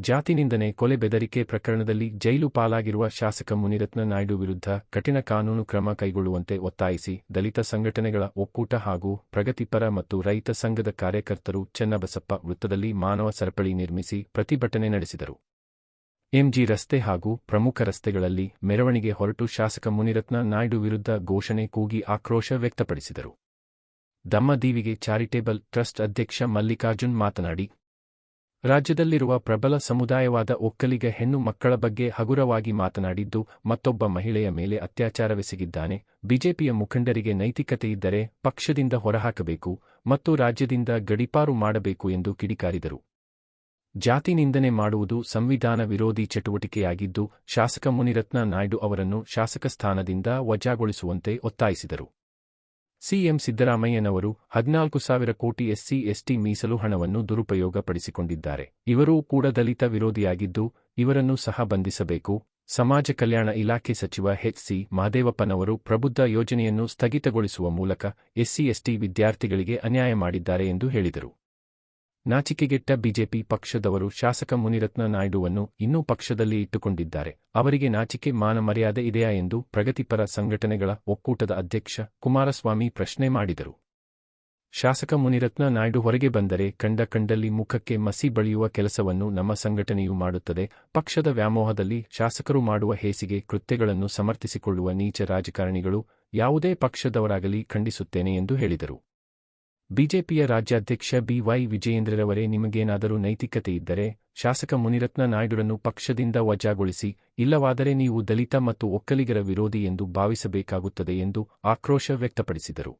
ಜಾತಿ ನಿಂದನೆ ಕೊಲೆ ಬೆದರಿಕೆ ಪ್ರಕರಣದಲ್ಲಿ ಜೈಲು ಪಾಲಾಗಿರುವ ಶಾಸಕ ಮುನಿರತ್ನ ನಾಯ್ಡು ವಿರುದ್ಧ ಕಠಿಣ ಕಾನೂನು ಕ್ರಮ ಕೈಗೊಳ್ಳುವಂತೆ ಒತ್ತಾಯಿಸಿ ದಲಿತ ಸಂಘಟನೆಗಳ ಒಕ್ಕೂಟ ಹಾಗೂ ಪ್ರಗತಿಪರ ಮತ್ತು ರೈತ ಸಂಘದ ಕಾರ್ಯಕರ್ತರು ಚನ್ನಬಸಪ್ಪ ವೃತ್ತದಲ್ಲಿ ಮಾನವ ಸರಪಳಿ ನಿರ್ಮಿಸಿ ಪ್ರತಿಭಟನೆ ನಡೆಸಿದರು. ಎಂಜಿ ರಸ್ತೆ ಹಾಗೂ ಪ್ರಮುಖ ರಸ್ತೆಗಳಲ್ಲಿ ಮೆರವಣಿಗೆ ಹೊರಟು ಶಾಸಕ ಮುನಿರತ್ನ ನಾಯ್ಡು ವಿರುದ್ಧ ಘೋಷಣೆ ಕೂಗಿ ಆಕ್ರೋಶ ವ್ಯಕ್ತಪಡಿಸಿದರು. ದಮ್ಮದೀವಿಗೆ ಚಾರಿಟೇಬಲ್ ಟ್ರಸ್ಟ್ ಅಧ್ಯಕ್ಷ ಮಲ್ಲಿಕಾರ್ಜುನ್ ಮಾತನಾಡಿ ರಾಜ್ಯದಲ್ಲಿರುವ ಪ್ರಬಲ ಸಮುದಾಯವಾದ ಒಕ್ಕಲಿಗ ಹೆಣ್ಣು ಮಕ್ಕಳ ಬಗ್ಗೆ ಹಗುರವಾಗಿ ಮಾತನಾಡಿದ್ದು, ಮತ್ತೊಬ್ಬ ಮಹಿಳೆಯ ಮೇಲೆ ಅತ್ಯಾಚಾರವೆಸಗಿದ್ದಾನೆ. ಬಿಜೆಪಿಯ ಮುಖಂಡರಿಗೆ ನೈತಿಕತೆಯಿದ್ದರೆ ಪಕ್ಷದಿಂದ ಹೊರಹಾಕಬೇಕು ಮತ್ತು ರಾಜ್ಯದಿಂದ ಗಡಿಪಾರು ಮಾಡಬೇಕು ಎಂದು ಕಿಡಿಕಾರಿದರು. ಜಾತಿ ನಿಂದನೆ ಮಾಡುವುದು ಸಂವಿಧಾನ ವಿರೋಧಿ ಚಟುವಟಿಕೆಯಾಗಿದ್ದು, ಶಾಸಕ ಮುನಿರತ್ನ ನಾಯ್ಡು ಅವರನ್ನು ಶಾಸಕ ಸ್ಥಾನದಿಂದ ವಜಾಗೊಳಿಸುವಂತೆ ಒತ್ತಾಯಿಸಿದರು. ಸಿಎಂ ಸಿದ್ದರಾಮಯ್ಯನವರು ಹದಿನಾಲ್ಕು ಸಾವಿರ ಕೋಟಿ ಎಸ್ಸಿ ಎಸ್ಟಿ ಮೀಸಲು ಹಣವನ್ನು ದುರುಪಯೋಗಪಡಿಸಿಕೊಂಡಿದ್ದಾರೆ ಇವರೂ ಕೂಡ ದಲಿತ ವಿರೋಧಿಯಾಗಿದ್ದು, ಇವರನ್ನು ಸಹ ಬಂಧಿಸಬೇಕು ಸಮಾಜ ಕಲ್ಯಾಣ ಇಲಾಖೆ ಸಚಿವ ಎಚ್.ಸಿ. ಮಹದೇವಪ್ಪನವರು ಪ್ರಬುದ್ಧ ಯೋಜನೆಯನ್ನು ಸ್ಥಗಿತಗೊಳಿಸುವ ಮೂಲಕ ಎಸ್ಸಿ ಎಸ್ಟಿ ವಿದ್ಯಾರ್ಥಿಗಳಿಗೆ ಅನ್ಯಾಯ ಮಾಡಿದ್ದಾರೆ ಎಂದು ಹೇಳಿದರು ನಾಚಿಕೆಗೆಟ್ಟ ಬಿಜೆಪಿ ಪಕ್ಷದವರು ಶಾಸಕ ಮುನಿರತ್ನ ನಾಯ್ಡುವನ್ನು ಇನ್ನೂ ಪಕ್ಷದಲ್ಲಿ ಇಟ್ಟುಕೊಂಡಿದ್ದಾರೆ. ಅವರಿಗೆ ನಾಚಿಕೆ ಮಾನಮರ್ಯಾದೆ ಇದೆಯಾ ಎಂದು ಪ್ರಗತಿಪರ ಸಂಘಟನೆಗಳ ಒಕ್ಕೂಟದ ಅಧ್ಯಕ್ಷ ಕುಮಾರಸ್ವಾಮಿ ಪ್ರಶ್ನೆ ಮಾಡಿದರು. ಶಾಸಕ ಮುನಿರತ್ನ ನಾಯ್ಡು ಹೊರಗೆ ಬಂದರೆ ಕಂಡ ಕಂಡಲ್ಲಿ ಮುಖಕ್ಕೆ ಮಸಿ ಬಳಿಯುವ ಕೆಲಸವನ್ನು ನಮ್ಮ ಸಂಘಟನೆಯು ಮಾಡುತ್ತದೆ. ಪಕ್ಷದ ವ್ಯಾಮೋಹದಲ್ಲಿ ಶಾಸಕರು ಮಾಡುವ ಹೇಸಿಗೆ ಕೃತ್ಯಗಳನ್ನು ಸಮರ್ಥಿಸಿಕೊಳ್ಳುವ ನೀಚ ರಾಜಕಾರಣಿಗಳು ಯಾವುದೇ ಪಕ್ಷದವರಾಗಲಿ ಖಂಡಿಸುತ್ತೇನೆ ಎಂದು ಹೇಳಿದರು. ಬಿಜೆಪಿಯ ರಾಜ್ಯಾಧ್ಯಕ್ಷ ಬಿವೈ ವಿಜಯೇಂದ್ರರವರೇ ನಿಮಗೇನಾದರೂ ನೈತಿಕತೆ ಇದ್ದರೆ ಶಾಸಕ ಮುನಿರತ್ನ ನಾಯ್ಡುರನ್ನು ಪಕ್ಷದಿಂದ ವಜಾಗೊಳಿಸಿ, ಇಲ್ಲವಾದರೆ ನೀವು ದಲಿತ ಮತ್ತು ಒಕ್ಕಲಿಗರ ವಿರೋಧಿ ಎಂದು ಭಾವಿಸಬೇಕಾಗುತ್ತದೆ ಎಂದು ಆಕ್ರೋಶ ವ್ಯಕ್ತಪಡಿಸಿದರು.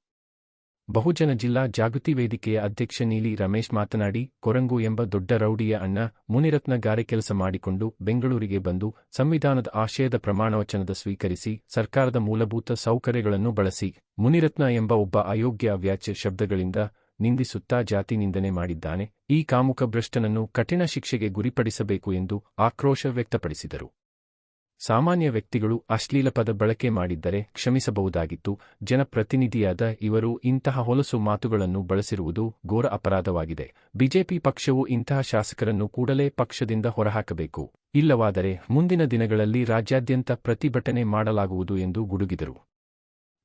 ಬಹುಜನ ಜಿಲ್ಲಾ ಜಾಗೃತಿ ವೇದಿಕೆಯ ಅಧ್ಯಕ್ಷ ನೀಲಿ ರಮೇಶ್ ಮಾತನಾಡಿ, ಕೊರಂಗು ಎಂಬ ದೊಡ್ಡ ರೌಡಿಯ ಅಣ್ಣ ಮುನಿರತ್ನ ಗಾರೆ ಕೆಲಸ ಮಾಡಿಕೊಂಡು ಬೆಂಗಳೂರಿಗೆ ಬಂದು ಸಂವಿಧಾನದ ಆಶಯದ ಪ್ರಮಾಣವಚನದ ಸ್ವೀಕರಿಸಿ, ಸರ್ಕಾರದ ಮೂಲಭೂತ ಸೌಕರ್ಯಗಳನ್ನು ಬಳಸಿ, ಮುನಿರತ್ನ ಎಂಬ ಒಬ್ಬ ಅಯೋಗ್ಯ ವ್ಯಾಚ್ಯ ಶಬ್ದಗಳಿಂದ ನಿಂದಿಸುತ್ತಾ ಜಾತಿ ನಿಂದನೆ ಮಾಡಿದ್ದಾನೆ. ಈ ಕಾಮುಕ ಭ್ರಷ್ಟನನ್ನು ಕಠಿಣ ಶಿಕ್ಷೆಗೆ ಗುರಿಪಡಿಸಬೇಕು ಎಂದು ಆಕ್ರೋಶ ವ್ಯಕ್ತಪಡಿಸಿದರು. ಸಾಮಾನ್ಯ ವ್ಯಕ್ತಿಗಳು ಅಶ್ಲೀಲ ಪದ ಬಳಕೆ ಮಾಡಿದ್ದರೆ ಕ್ಷಮಿಸಬಹುದಾಗಿತ್ತು. ಜನಪ್ರತಿನಿಧಿಯಾದ ಇವರು ಇಂತಹ ಹೊಲಸು ಮಾತುಗಳನ್ನು ಬಳಸಿರುವುದು ಘೋರ ಅಪರಾಧವಾಗಿದೆ. ಬಿಜೆಪಿ ಪಕ್ಷವು ಇಂತಹ ಶಾಸಕರನ್ನು ಕೂಡಲೇ ಪಕ್ಷದಿಂದ ಹೊರಹಾಕಬೇಕು. ಇಲ್ಲವಾದರೆ ಮುಂದಿನ ದಿನಗಳಲ್ಲಿ ರಾಜ್ಯಾದ್ಯಂತ ಪ್ರತಿಭಟನೆ ಮಾಡಲಾಗುವುದು ಎಂದು ಗುಡುಗಿದರು.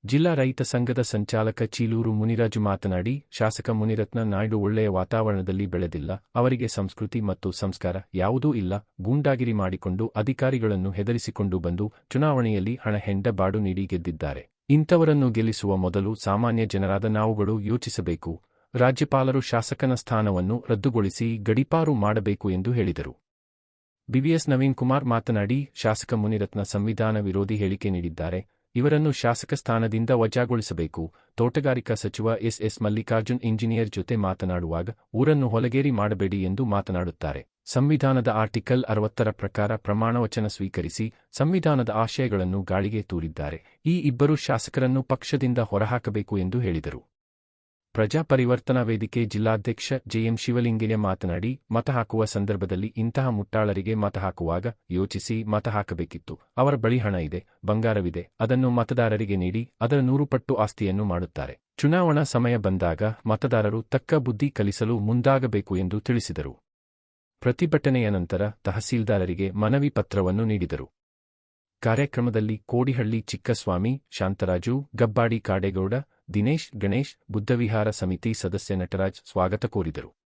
ಜಿಲ್ಲಾ ರೈತ ಸಂಘದ ಸಂಚಾಲಕ ಚೀಲೂರು ಮುನಿರಾಜು ಮಾತನಾಡಿ, ಶಾಸಕ ಮುನಿರತ್ನ ನಾಯ್ಡು ಒಳ್ಳೆಯ ವಾತಾವರಣದಲ್ಲಿ ಬೆಳೆದಿಲ್ಲ. ಅವರಿಗೆ ಸಂಸ್ಕೃತಿ ಮತ್ತು ಸಂಸ್ಕಾರ ಯಾವುದೂ ಇಲ್ಲ. ಗೂಂಡಾಗಿರಿ ಮಾಡಿಕೊಂಡು ಅಧಿಕಾರಿಗಳನ್ನು ಹೆದರಿಸಿಕೊಂಡು ಬಂದು ಚುನಾವಣೆಯಲ್ಲಿ ಹಣ ಹೆಂಡ ಬಾಡು ನೀಡಿ ಗೆದ್ದಿದ್ದಾರೆ. ಇಂಥವರನ್ನು ಗೆಲ್ಲಿಸುವ ಮೊದಲು ಸಾಮಾನ್ಯ ಜನರಾದ ನಾವುಗಳು ಯೋಚಿಸಬೇಕು. ರಾಜ್ಯಪಾಲರು ಶಾಸಕನ ಸ್ಥಾನವನ್ನು ರದ್ದುಗೊಳಿಸಿ ಗಡಿಪಾರು ಮಾಡಬೇಕು ಎಂದು ಹೇಳಿದರು. ಬಿವಿಎಸ್ ನವೀನ್ ಕುಮಾರ್ ಮಾತನಾಡಿ, ಶಾಸಕ ಮುನಿರತ್ನ ಸಂವಿಧಾನ ವಿರೋಧಿ ಹೇಳಿಕೆ ನೀಡಿದ್ದಾರೆ. ಇವರನ್ನು ಶಾಸಕ ಸ್ಥಾನದಿಂದ ವಜಾಗೊಳಿಸಬೇಕು. ತೋಟಗಾರಿಕಾ ಸಚಿವ ಎಸ್. ಎಸ್. ಮಲ್ಲಿಕಾರ್ಜುನ್ ಇಂಜಿನಿಯರ್ ಜೊತೆ ಮಾತನಾಡುವಾಗ, ಊರನ್ನು ಹೊಲಗೇರಿ ಮಾಡಬೇಡಿ ಎಂದು ಮಾತನಾಡುತ್ತಾರೆ. ಸಂವಿಧಾನದ ಆರ್ಟಿಕಲ್ ಅರವತ್ತರ ಪ್ರಕಾರ ಪ್ರಮಾಣವಚನ ಸ್ವೀಕರಿಸಿ, ಸಂವಿಧಾನದ ಆಶಯಗಳನ್ನು ಗಾಳಿಗೆ ತೂರಿದ್ದಾರೆ. ಈ ಇಬ್ಬರು ಶಾಸಕರನ್ನು ಪಕ್ಷದಿಂದ ಹೊರಹಾಕಬೇಕು ಎಂದು ಹೇಳಿದರು. ಪ್ರಜಾ ಪರಿವರ್ತನಾ ವೇದಿಕೆ ಜಿಲ್ಲಾಧ್ಯಕ್ಷ ಜೆಎಂ ಶಿವಲಿಂಗಯ್ಯ ಮಾತನಾಡಿ, ಮತ ಹಾಕುವ ಸಂದರ್ಭದಲ್ಲಿ ಇಂತಹ ಮುಟ್ಟಾಳರಿಗೆ ಮತ ಹಾಕುವಾಗ ಯೋಚಿಸಿ ಮತ ಹಾಕಬೇಕಿತ್ತು. ಅವರ ಬಳಿ ಹಣ ಇದೆ, ಬಂಗಾರವಿದೆ, ಅದನ್ನು ಮತದಾರರಿಗೆ ನೀಡಿ, ಅದರ ನೂರು ಪಟ್ಟು ಆಸ್ತಿಯನ್ನು ಮಾಡುತ್ತಾರೆ. ಚುನಾವಣಾ ಸಮಯ ಬಂದಾಗ ಮತದಾರರು ತಕ್ಕ ಬುದ್ಧಿ ಕಲಿಸಲು ಮುಂದಾಗಬೇಕು ಎಂದು ತಿಳಿಸಿದರು. ಪ್ರತಿಭಟನೆಯ ನಂತರ ತಹಸೀಲ್ದಾರರಿಗೆ ಮನವಿ ಪತ್ರವನ್ನು ನೀಡಿದರು. ಕಾರ್ಯಕ್ರಮದಲ್ಲಿ ಕೋಡಿಹಳ್ಳಿ ಚಿಕ್ಕಸ್ವಾಮಿ, ಶಾಂತರಾಜು, ಗಬ್ಬಾಡಿ ಕಾಡೇಗೌಡ ದಿನೇಶ್ ಗಣೇಶ್ ಬುದ್ಧವಿಹಾರ ಸಮಿತಿ ಸದಸ್ಯ ನಟರಾಜ್ ಸ್ವಾಗತ ಕೋರಿದರು.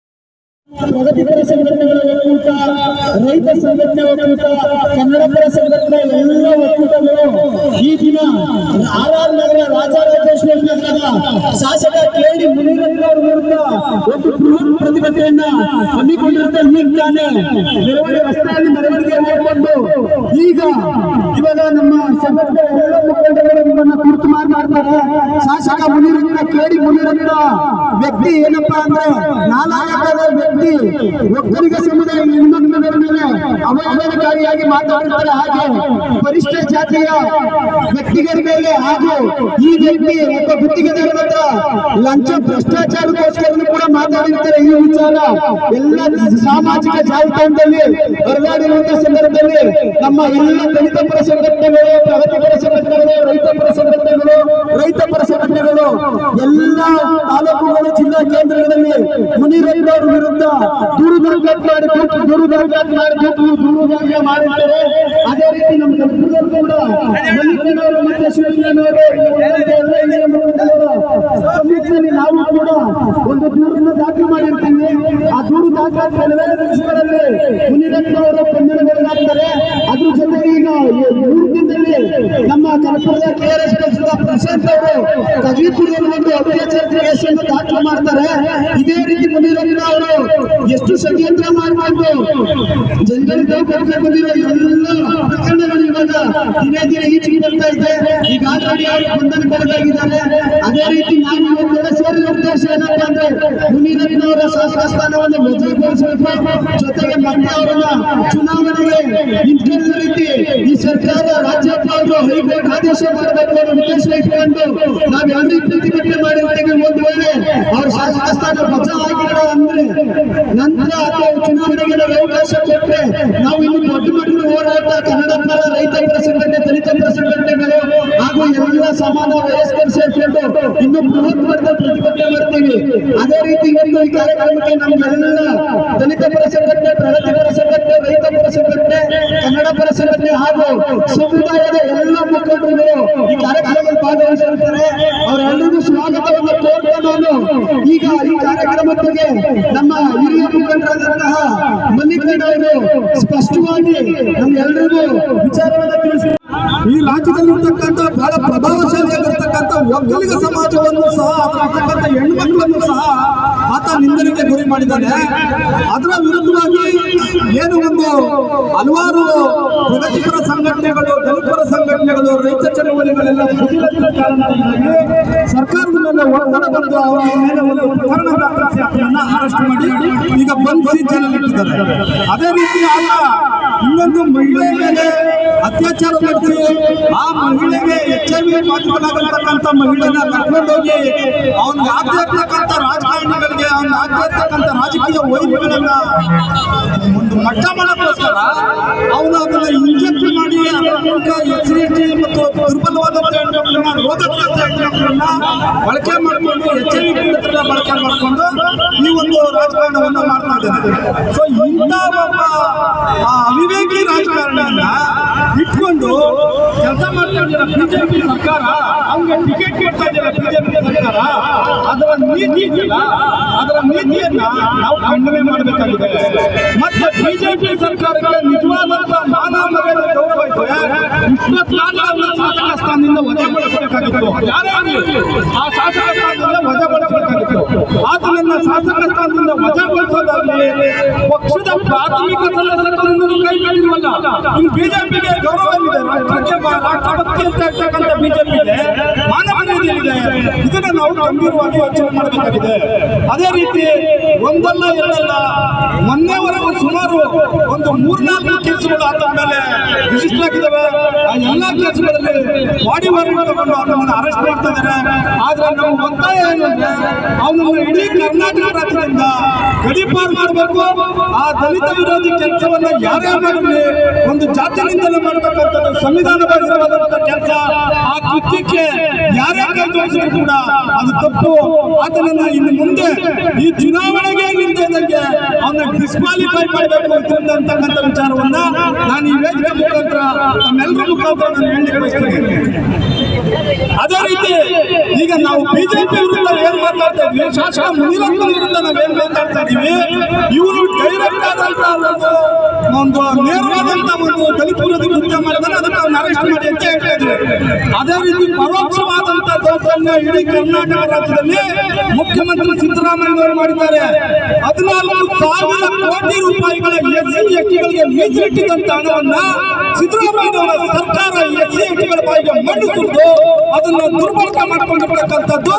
ಪ್ರಗತಿಪರ ಸಂಘಟನೆಗಳ ಒಕ್ಕೂಟ ರೈತ ಸಂಘಟನೆ ಒಕ್ಕೂಟ, ಕನ್ನಡಪರ ಸಂಘಟನೆ, ಎಲ್ಲ ಒಕ್ಕೂಟಗಳು ಈ ದಿನ ಆರ್ ಆರ್ ನಗರ ರಾಜಾರಾಜೇಶ್ವರಿ ನಗರದ ಶಾಸಕ ಕೆ ಡಿ ಮುನಿರತ್ನ ಅವರ ವಿರುದ್ಧ ಒಂದು ಬೃಹತ್ ಪ್ರತಿಭಟನೆಯನ್ನ ಹಮ್ಮಿಕೊಂಡಿರುತ್ತೆ ಈಗ ತಾನೇ ಮೆರವಣಿಗೆ ರಸ್ತೆಯಲ್ಲಿ ಮೆರವಣಿಗೆ ಮಾಡಿಕೊಂಡು ಈಗ ಇವಾಗ ನಮ್ಮ ಸಂಘಟನೆ ಎಲ್ಲ ಮುಖಂಡಗಳು ನಿಮ್ಮನ್ನ ಕುರಿತು ಮಾಡ್ತಾರೆ. ಶಾಸಕ ಮುನಿರತ್ನ, ಕೆ ಡಿ ಮುನಿರತ್ನ ವ್ಯಕ್ತಿ ಏನಪ್ಪಾ ಅಂದ್ರೆ ನಾನಾಯಕ ಒಕ್ಕಲಿಗ ಸಮುದಾಯ ಹೆಣ್ಮಕ್ಳ ಮೇಲೆ ಅವಹೇಳನ ಮಾತಾಡುತ್ತಾರೆ ಹಾಗೆ ಪರಿಷ್ಠ ಜಾತಿಯ ವ್ಯಕ್ತಿಗಳ ಮೇಲೆ ಹಾಗೂ ಈ ವ್ಯಕ್ತಿ ಒಬ್ಬ ಗುತ್ತಿಗೆದಾರರ ಹತ್ರ ಲಂಚ ಭ್ರಷ್ಟಾಚಾರಕ್ಕೋಸ್ಕರ ಕೂಡ ಮಾತಾಡಿರ್ತಾರೆ ಈ ವಿಚಾರ ಎಲ್ಲ ಸಾಮಾಜಿಕ ಜಾಲತಾಣದಲ್ಲಿ ಹೊರಗಾಡಿರುವಂತಹ ಸಂದರ್ಭದಲ್ಲಿ ನಮ್ಮ ಎಲ್ಲ ದಲಿತ ಪರ ಸಂಘಟನೆಗಳು ಪ್ರಗತಿಪರ ಸಂಘಟನೆಗಳು ರೈತಪರ ಸಂಘಟನೆಗಳು ರೈತಪರ ಸಂಘಟನೆಗಳು, ಎಲ್ಲ ತಾಲೂಕುಗಳು, ಜಿಲ್ಲಾ ಕೇಂದ್ರಗಳಲ್ಲಿ ಮುನಿರತ್ನ ವಿರುದ್ಧ ದೂರು ದಾಖಲಾತಿ ಮಾಡಿ ದೂರು- ದೂರು ಮಾಡಬೇಕು ಮಾಡಿ ದೂರು ದೂರು ದಾಖಲೆ ಮಾಡಿದ್ದಾರೆ ಅದೇ ರೀತಿ ನಮ್ಮ ಕಲಬುರಗಿಯಲ್ಲೂ ಕೂಡ ಮಲ್ಲಿಕನವರು ಮತ್ತೆ ಸಮ್ಮಿತಿಯಲ್ಲಿ ನಾವು ಕೂಡ ಒಂದು ದೂರನ್ನು ದಾಖಲು ಮಾಡಿರ್ತೀವಿ. ಆ ದೂರು ದಾಖಲಾತಿ ಕೆಲವೇ ನಿಮಿಷಗಳಲ್ಲಿ ಮುನಿರತ್ನ ಅವರು ಕನ್ನಡಗಳಾಗ್ತಾರೆ ಅದ್ರ ಜೊತೆಗೆ ಈಗ ಮೂರು ದಿನದಲ್ಲಿ ನಮ್ಮ ಕನಕಪುರದ ಕೆ ಆರ್ ಎಸ್ ಪಕ್ಷದ ಪ್ರಶಾಂತ್ ಅವರು ಕಗ್ಲಿಪುರದಲ್ಲಿ ಒಂದು ಅತ್ಯಾಚಾರ ಕೇಸನ್ನು ದಾಖಲು ಮಾಡ್ತಾರೆ. ಇದೇ ರೀತಿ ಷಡ್ಯಂತ್ರ ಮಾಡಬಾರ್ದು. ಕೊಡ್ಬೇಕು ಬಂದಿರೋ ಎಲ್ಲ ಪ್ರಕರಣಗಳು ದಿನೇ ದಿನೇ ಬರ್ತಾ ಇದೆ. ಈಗ ಆಲ್ರೆಡಿ ಅವರು ಬಂಧನಕ್ಕೊಳಗಾಗಿದ್ದಾರೆ ಅದೇ ರೀತಿ ನಾನು ಇವತ್ತೆಲ್ಲ ಸೇರಿದ ಉದ್ದೇಶ ಏನಪ್ಪ ಅಂದ್ರೆ ಶಾಸಕ ಸ್ಥಾನವನ್ನು ವಜಾಗೊಳಿಸಬೇಕು ಜೊತೆಗೆ ಮತ್ತೆ ಅವರನ್ನ ಚುನಾವಣೆಗೆ ನಿಂತ್ಕೊಳ್ಳೋ ರೀತಿ ಈ ಸರ್ಕಾರ ರಾಜ್ಯಪಾಲರು ಹೈಕೋರ್ಟ್ ಆದೇಶ ಮಾಡಬೇಕು ಅನ್ನೋ ಉದ್ದೇಶ ಇಟ್ಕೊಂಡು ನಾವು ಯಾವುದೇ ಪ್ರತಿಭಟನೆ ಮಾಡಿರ್ತೀವಿ ಒಂದು ವೇಳೆ ಅವ್ರ ಶಾಸಕ ಸ್ಥಾನ ವಜಾ ಆಗಿಲ್ಲ ಅಂದ್ರೆ ನಂತರ ಅಥವಾ ಚುನಾವಣೆಗೆ ನಾವು ಅವಕಾಶ ಕೊಟ್ಟರೆ ನಾವು ಇನ್ನು ದೊಡ್ಡ ಮಟ್ಟದ ಹೋರಾಟ ಕನ್ನಡ ಪರ ರೈತ ಸಂಘಟನೆ ದಲಿತ ಸಂಘಟನೆಗಳು ಹಾಗೂ ಎಲ್ಲ ಸಮಾನ ವಯಸ್ಕರು ಸೇರ್ಕೊಂಡು ಇನ್ನು ಬೃಹತ್ ಮಟ್ಟದ ಪ್ರತಿಭಟನೆ ಮಾಡ್ತೀವಿ. ಅದೇ ರೀತಿ ಇವತ್ತು ಈ ಕಾರ್ಯಕ್ರಮಕ್ಕೆ ನಮ್ಗೆಲ್ಲ ದಲಿತ ಪರ ಸಂಘಟನೆ ಪ್ರಗತಿಪರ ಸಂಘಟನೆ ರೈತ ಪರ ಸಂಘಟನೆ ಕನ್ನಡ ಪರ ಸಂಘಟನೆ ಹಾಗೂ ಸಮುದಾಯದ ಎಲ್ಲ ಮುಖಂಡರುಗಳು ಈ ಕಾರ್ಯಕ್ರಮದಲ್ಲಿ ಭಾಗವಹಿಸಿರುತ್ತಾರೆ. ಅವರೆಲ್ಲರಿಗೂ ಸ್ವಾಗತವನ್ನು ಕೋರ್ತಾ ಈಗ ಈ ಕಾರ್ಯಕ್ರಮಕ್ಕೆ ನಮ್ಮ ಹಿರಿಯ ಮುಖಂಡರಾದಂತಹ ಮಲ್ಲಿಕಾರ್ಜುನ ಅವರು ಸ್ಪಷ್ಟವಾಗಿ ನಮ್ಗೆಲ್ಲರಿಗೂ ವಿಚಾರವನ್ನು ತಿಳಿಸಿ ಈ ರಾಜ್ಯದಲ್ಲಿರ್ತಕ್ಕಂಥ ಬಹಳ ಪ್ರಭಾವಶಾಲಿಯಾಗಿರ್ತಕ್ಕಂಥ ಒಕ್ಕಲಿಗ ಸಮಾಜವನ್ನು ಸಹ ಅದರಲ್ಲಿರ್ತಕ್ಕಂಥ ಹೆಣ್ಮಕ್ಳನ್ನು ಸಹ ಆತ ಗುರಿ ಮಾಡಿದ್ದಾನೆ. ಅದರ ವಿರುದ್ಧವಾಗಿ ಏನು ಒಂದು ಹಲವಾರು ಪ್ರಗತಿಪರ ಸಂಘಟನೆಗಳು ದಲಿತರ ಸಂಘಟನೆಗಳು ರೈತ ಚಳವಳಿಗಳೆಲ್ಲ ಸರ್ಕಾರದ ಮೇಲೆ ಒತ್ತಡ ಬಂದು ಅವರ ಮೇಲೆ ಒಂದು ಅರೆಸ್ಟ್ ಮಾಡಿ ಈಗ ಬಂಧಿಸಿ ಜೈಲಲ್ಲಿಟ್ಟಿದ್ದಾರೆ ಅದೇ ರೀತಿ ಅಲ್ಲ, ಇನ್ನೊಂದು ಮಹಿಳೆ ಮೇಲೆ ಅತ್ಯಾಚಾರ ನಡೆಸಿ ಆ ಮಹಿಳೆಗೆ ಎಚ್ ಐ ವಿ ಬಾಧಿತರಾಗಿರ್ತಕ್ಕಂಥ ಮಹಿಳೆನ ಕರ್ಕೊಂಡೋಗಿ ಅವ್ನ ಆಗ್ತಿರ್ತಕ್ಕಂಥ ರಾಜಕಾರಣಿಗಳಿಗೆ, ಅವ್ನ ಆಗ್ತಿರ್ತಕ್ಕಂಥ ರಾಜಕೀಯ ವೈದ್ಯಗಳನ್ನ ಒಂದು ಮಟ್ಟ ಮಾಡೋಕ್ಕೋಸ್ಕರ ಅವನು ಅದನ್ನ ಇಂಜೆಕ್ಟ್ ಮಾಡಿ ಅದರ ಮೂಲಕ ಎಚ್ ಎಸ್ ಟಿ ಮತ್ತು ಹೆಣ್ಮಕ್ಳನ್ನ ಬಳಕೆ ಮಾಡಿಕೊಂಡು ಎಚ್ ಐ ವಿ ಪೀಡಿತರನ್ನ ಬಳಕೆ ಮಾಡಿಕೊಂಡು ಈ ಒಂದು ರಾಜಕಾರಣವನ್ನು ಮಾಡ್ತಾ ಇದ್ದಾರೆ. ಸೊ ಇಂಥ ಆ, ಅವಿವೇಕಿ ರಾಜಕಾರಣವನ್ನ ಇಟ್ಕೊಂಡು ಕೆಲಸ ಮಾಡ್ತಾ ಬಿಜೆಪಿ ಸರ್ಕಾರ. ಅವ್ನಿಗೆ ಟಿಕೆಟ್ ಕೊಡ್ತಾ ಇದ್ದಾರೆ ಬಿಜೆಪಿ ಸರ್ಕಾರ. ಅದರ ನೀತಿ ಇದೆಯಲ್ಲ, ಅದರ ನೀತಿಯನ್ನ ನಾವು ಖಂಡನೆ ಮಾಡಬೇಕಾಗಿದೆ. ಮತ್ತೆ ಬಿಜೆಪಿ ಸರ್ಕಾರಗಳ ನಿಜವಾದಂತಹ ನಾನಾ ಇಪ್ಪತ್ನಾಲ್ಕು ಶಾಸಕ ಸ್ಥಾನದಿಂದ ವಜಾಗೊಳಿಸಬೇಕಾಗಿತ್ತು ಯಾರೇ ಆಗಲಿ ಆ ಶಾಸಕ ಸ್ಥಾನದಿಂದ ವಜಾಗೊಳಿಸಬೇಕಾಗಿತ್ತು ಆತನನ್ನ ಶಾಸಕ ಸ್ಥಾನದಿಂದ ವಜಾಗೊಳಿಸೋದಾಗ್ಲಿ ಪಕ್ಷದ ಪ್ರಾಥಮಿಕ ಸದಸ್ಯರನ್ನು ಕೈ ಬಿಟ್ಟಿಲ್ವಲ್ಲ ಇನ್ನು ಬಿಜೆಪಿಗೆ ಗೌರವ ಇದೆ ರಾಷ್ಟ್ರಭಕ್ತಿ ಅಂತ ಇರ್ತಕ್ಕಂಥ ಬಿಜೆಪಿಗೆ ಮಾನವೀಯತೆ ಇದೆ ಇದನ್ನು ನಾವು ಗಂಭೀರವಾಗಿ ಯೋಚನೆ ಮಾಡಬೇಕಾಗಿದೆ. ಅದೇ ರೀತಿ ಒಂದಲ್ಲ ಎರಡಲ್ಲ ಮೊನ್ನೆವರೆಗೂ ಸುಮಾರು ಒಂದು ಮೂರ್ನಾಲ್ಕು ಕೇಸುಗಳು ಆದ ಮೇಲೆ ರಿಜಿಸ್ಟರ್ ಆಗಿದ್ದಾವೆ. ಆ ಎಲ್ಲ ಕೇಸುಗಳಲ್ಲಿ ಬಾಡಿ ವಾರ್ಡ್ ತಗೊಂಡು ಅವರನ್ನು ಅರೆಸ್ಟ್ ಮಾಡ್ತಿದ್ದಾರೆ ಆದ್ರೆ ನಮ್ಮ ಅವನನ್ನು ಇಡೀ ಕರ್ನಾಟಕ ರಾಜ್ಯದಿಂದ ಗಡಿಪಾರು ಮಾಡಬೇಕು. ಆ ದಲಿತ ವಿರೋಧಿ ಕೆಲಸವನ್ನ ಯಾರೇ ಮಾಡಲಿ, ಒಂದು ಜಾತಿನಿಂದಲೇ ಸಂವಿಧಾನ ಸಂವಿಧಾನಬದ್ಧವಾದಂತ ಕೆಲಸ. ಆ ಕೃತ್ಯಕ್ಕೆ ಯಾರೇ ಕೈ ಜೋಡಿಸಿದ್ರು ಕೂಡ ಅದು ತಪ್ಪು. ಆತನನ್ನ ಇನ್ನು ಮುಂದೆ ಈ ಚುನಾವಣೆಗೆ ನಿಂತಿದ್ದಂಗೆ ಅವನ್ನ ಡಿಸ್ಕ್ವಾಲಿಫೈ ಮಾಡಬೇಕು ಅಂತಕ್ಕಂಥ ವಿಚಾರವನ್ನ ನಾನು ಈ ವೇದಿಕೆ ಮುಖಾಂತರ ನಮ್ಮೆಲ್ಲರ ಮುಖಾಂತರ ನಾನು ಹೇಳಿ ಅದೇ ರೀತಿ ಈಗ ನಾವು ಬಿಜೆಪಿ ವಿರುದ್ಧ ಏನ್ ಮಾತಾಡ್ತಾ ಇದ್ವಿ? ಶಾಸಕ ಮುನಿರತ್ನ ವಿರುದ್ಧ ನಾವೇನ್ ಮಾತಾಡ್ತಾ ಇದೀವಿ ಇವರು ಡೈರೆಕ್ಟ್ ಆದಂತ ಒಂದು ಒಂದು ನೇರವಾದಂತ ಒಂದು ದಲಿತ ವಿರೋಧಿ ಕೃತ್ಯ ಮಾಡಿದ್ರೆ ಅದಕ್ಕೆ ನಾವು ಅರೆಸ್ಟ್ ಮಾಡಿ ಅಂತ ಹೇಳ್ತಾ ಅದೇ ರೀತಿ ಪರೋಕ್ಷವಾದಂತ ದೌರ್ಜನ್ಯ ಇಡೀ ಕರ್ನಾಟಕ ರಾಜ್ಯದಲ್ಲಿ ಮುಖ್ಯಮಂತ್ರಿ ಸಿದ್ದರಾಮಯ್ಯ ಅವರು ಮಾಡಿದ್ದಾರೆ. ಹದಿನಾಲ್ಕು ಸಾವಿರ ಕೋಟಿ ರೂಪಾಯಿಗಳ ಸಿ ಎಸ್ಟಿಗಳಿಗೆ ಗಳಿಗೆ ಮೀಸಲಿಟ್ಟಿದ್ದಂತ ಹಣವನ್ನ ಸಿದ್ದರಾಮಯ್ಯನವರ ಸರ್ಕಾರ ಎಸ್ ಸಿ ಬಾಯಿಗೆ ಮಣ್ಣು ಸುರಿದು ಅದನ್ನ ದುರ್ಬಳಕೆ ಮಾಡ್ಕೊಂಡಿರ್ತಕ್ಕಂಥದ್ದು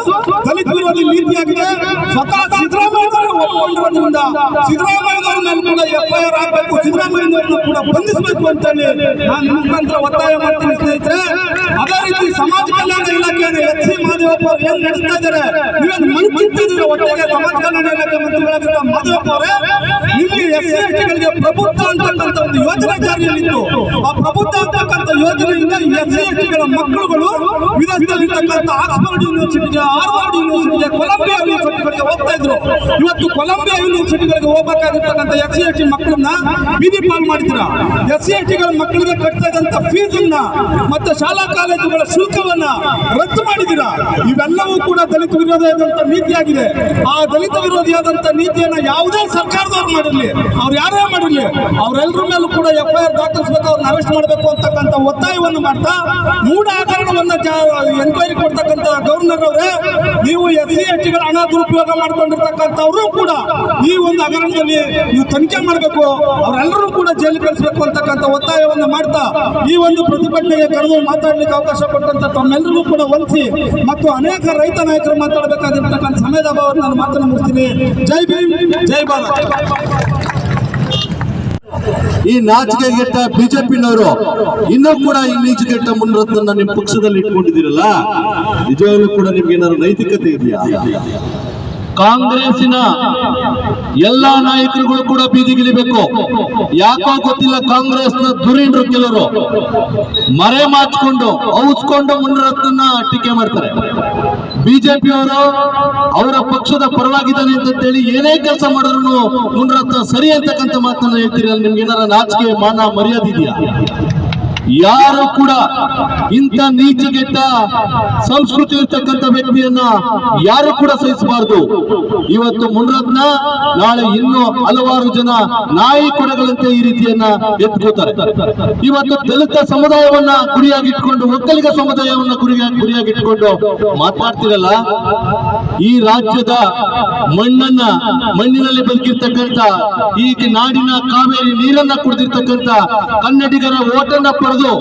ದಲಿತ ವಿರೋಧಿ ನೀತಿಯಾಗಿದೆ. ಸ್ವತಃ ಸಿದ್ದರಾಮಯ್ಯನವರು ಒಪ್ಪಿಕೊಂಡಿರೋದ್ರಿಂದ ಸಿದ್ದರಾಮಯ್ಯನವರ ಮೇಲೆ ಕೂಡ ಎಫ್ಐಆರ್ ಆಗಬೇಕು ಸಿದ್ದರಾಮಯ್ಯನವರನ್ನ ಕೂಡ ಬಂಧಿಸಬೇಕು ಅಂತ ನಾನು ಮುಖಾಂತರ ಒತ್ತಾಯ ಮಾಡ್ತೀನಿ ಸ್ನೇಹಿತರೆ. ಅದೇ ರೀತಿ ಸಮಾಜ ಕಲ್ಯಾಣ ಇಲಾಖೆಯನ್ನು ಎಚ್ ಸಿ ಮಾದೇವಪ್ಪ ಅವರು ಏನ್ ನಡೆಸ್ತಾ ಇದ್ದಾರೆ? ನೀವೇನು ಮಣ್ಣು ತಿಂತಿದ್ದೀರ ಒಟ್ಟಿಗೆ ಸಮಾಜ ಕಲ್ಯಾಣ ಇಲಾಖೆ ಮಂತ್ರಿಗಳಾಗಿರುವ ಮಾದೇವಪ್ಪ ಅವರೇ? ಇಲ್ಲಿ ಎಸ್ ಸಿ ಗಳಿಗೆ ಪ್ರಬುದ್ಧ ಅಂತಕ್ಕಂಥ ಒಂದು ಯೋಜನೆ ಜಾರಿಯಲ್ಲಿತ್ತು ಆ ಪ್ರಬುದ್ಧ ಅಂತಕ್ಕಂಥ ಯೋಜನೆಯಿಂದ ಎಸ್ ಸಿ ಗಳ ಮಕ್ಕಳುಗಳು ವಿದೇಶದಲ್ಲಿರ್ತಕ್ಕಂಥ ಆಕ್ಸ್ಫರ್ಡ್ ಯೂನಿವರ್ಸಿಟಿಗೆ ಹಾರ್ವರ್ಡ್ ಯೂನಿವರ್ಸಿಟಿಗೆ ಕೊಲಂಬಿಯಾ ಯೂನಿವರ್ಸಿಟಿಗಳಿಗೆ ಹೋಗ್ತಾ ಇದ್ರು ಇವತ್ತು ಕೊಲಂಬಿಯಾ ಯೂನಿವರ್ಸಿಟಿಗಳಿಗೆ ಹೋಗಬೇಕಾಗಿರ್ತಕ್ಕಂಥ ಎಸ್ ಸಿ ಎಸ್ ಟಿ ಮಕ್ಕಳನ್ನ ಬೀದಿ ಪಾಲ್ ಮಾಡಿದ್ರ ಎಸ್ ಸಿ ಎಸ್ ಟಿಗಳ ಮಕ್ಕಳಿಗೆ ಕಟ್ತಾ ಇದ್ದಂತ ಫೀಸ್ ಅನ್ನ ಮತ್ತೆ ಶಾಲಾ ಕಾಲೇಜುಗಳ ಶುಲ್ಕವನ್ನ ರದ್ದು ಮಾಡಿದ್ದೀರಾ? ಇವೆಲ್ಲವೂ ಕೂಡ ದಲಿತ ವಿರೋಧಿಯಾದಂತ ನೀತಿಯಾಗಿದೆ. ಆ ದಲಿತ ವಿರೋಧಿಯಾದಂತ ನೀತಿಯನ್ನ ಯಾವುದೇ ಸರ್ಕಾರದವ್ರು ಮಾಡಿರಲಿ, ಅವ್ರು ಯಾರೇ ಮಾಡಿರಲಿ ಅವರೆಲ್ಲರ ಮೇಲೂ ಕೂಡ ಎಫ್ ಐ ದಾಖಲಿಸಬೇಕು, ಅವ್ರನ್ನ ಅರೆಸ್ಟ್ ಮಾಡಬೇಕು ಅಂತಕ್ಕಂಥ ಒತ್ತಾಯವನ್ನು ಮಾಡ್ತಾ ಮೂಢ ಹಗರಣವನ್ನ ಎನ್ಕ್ವೈರಿ ಕೊಡ್ತಕ್ಕಂಥ ಗವರ್ನರ್ ಅವರೇ ನೀವು ಎಸ್ ಸಿ ಎಸ್ ಟಿಗಳ ಹಣ ದುರುಪಯೋಗ ಮಾಡ್ಕೊಂಡಿರ್ತಕ್ಕಂಥವರು ಕೂಡ ಈ ಒಂದು ಹಗರಣದಲ್ಲಿ ನೀವು ತನಿಖೆ ಮಾಡಬೇಕು. ಅವರೆಲ್ಲರೂ ಕೂಡ ಜೈಲು ಕಳಿಸಬೇಕು ಅಂತಕ್ಕಂಥ ಒತ್ತಾಯವನ್ನು ಮಾಡ್ತಾ ಈ ಒಂದು ಪ್ರತಿಭಟನೆಗೆ ಕರೆದು ಮಾತಾಡಲಿಕ್ಕೆ ಅವಕಾಶ ಕೊಟ್ಟಂತ ತಮ್ಮೆಲ್ಲರಿಗೂ ಕೂಡ ವಂದಿಸಿ ಮತ್ತು ಅನೇಕ ರೈತ ನಾಯಕರು ಮಾತಾಡಬೇಕಾಗಿರ್ತಕ್ಕಂಥ ಸಮಯದ ಅಭಾವವನ್ನು ನಾನು ಮಾತನ್ನು ಮುಗಿಸ್ತೀನಿ. ಜೈ ಭೀಮ್, ಜೈ ಭಾರತ್. ಈ ನಾಚಿಕೆಗೆಟ್ಟ ಬಿಜೆಪಿನವರು ಇನ್ನೂ ಕೂಡ ಈ ನೀಚಿಗೆಟ್ಟ ಮುನ್ನರತ್ನ ನಿಮ್ಮ ಪಕ್ಷದಲ್ಲಿ ಇಟ್ಕೊಂಡಿದ್ದೀರಲ್ಲ? ನಿಜವಾಗ್ಲೂ ಕೂಡ ನಿಮ್ಗೆ ಏನಾದ್ರು ನೈತಿಕತೆ ಇದೆಯಾ? ಕಾಂಗ್ರೆಸ್ಸಿನ ಎಲ್ಲಾ ನಾಯಕರುಗಳು ಕೂಡ ಬೀದಿಗಿಳಿಬೇಕು. ಯಾಕೋ ಗೊತ್ತಿಲ್ಲ ಕಾಂಗ್ರೆಸ್ನ ದುರೀಣರು ಕೆಲವರು. ಮರೆ ಮಾಚ್ಕೊಂಡು ಔಸ್ಕೊಂಡು ಮುನ್ನರತ್ನ ಟೀಕೆ ಮಾಡ್ತಾರೆ. ಬಿಜೆಪಿಯವರು ಅವರ ಪಕ್ಷದ ಪರವಾಗಿದ್ದಾನೆ ಅಂತೇಳಿ ಏನೇ ಕೆಲಸ ಮಾಡಿದ್ರು ಮುನ್ನರತ್ನ ಸರಿ ಅಂತಕ್ಕಂಥ ಮಾತನ್ನ ಹೇಳ್ತೀರಲ್ಲ ನಿಮ್ಗೆ ಏನಾರ ನಾಚಿಕೆ, ಮಾನ, ಮರ್ಯಾದೆ ಇದೆಯಾ? ಯಾರು ಕೂಡ ಇಂಥ ನೀಚಗೆಟ್ಟ ಸಂಸ್ಕೃತಿ ಇರ್ತಕ್ಕಂಥ ವ್ಯಕ್ತಿಯನ್ನ ಯಾರು ಕೂಡ ಸಹಿಸಬಾರದು. ಇವತ್ತು ಮುನ್ರತ್ನ, ನಾಳೆ ಇನ್ನು ಹಲವಾರು ಜನ ನಾಯಿ ಕೊಡಗಳಂತೆ ಈ ರೀತಿಯನ್ನ ಎತ್ಕೋತಾರೆ ಇವತ್ತು ದಲಿತ ಸಮುದಾಯವನ್ನ ಗುರಿಯಾಗಿಟ್ಕೊಂಡು, ಒಕ್ಕಲಿಗ ಸಮುದಾಯವನ್ನ ಗುರಿಯಾಗಿ ಗುರಿಯಾಗಿಟ್ಕೊಂಡು ಮಾತನಾಡ್ತಿರಲ್ಲ ಈ ರಾಜ್ಯದ ಮಣ್ಣನ್ನ ಮಣ್ಣಿನಲ್ಲಿ ಬದುಕಿರ್ತಕ್ಕಂಥ ಈ ನಾಡಿನ ಕಾವೇರಿ ನೀರನ್ನ ಕುಡಿದಿರ್ತಕ್ಕಂಥ ಕನ್ನಡಿಗರ ಓಟನ್ನ ಪಡೆದು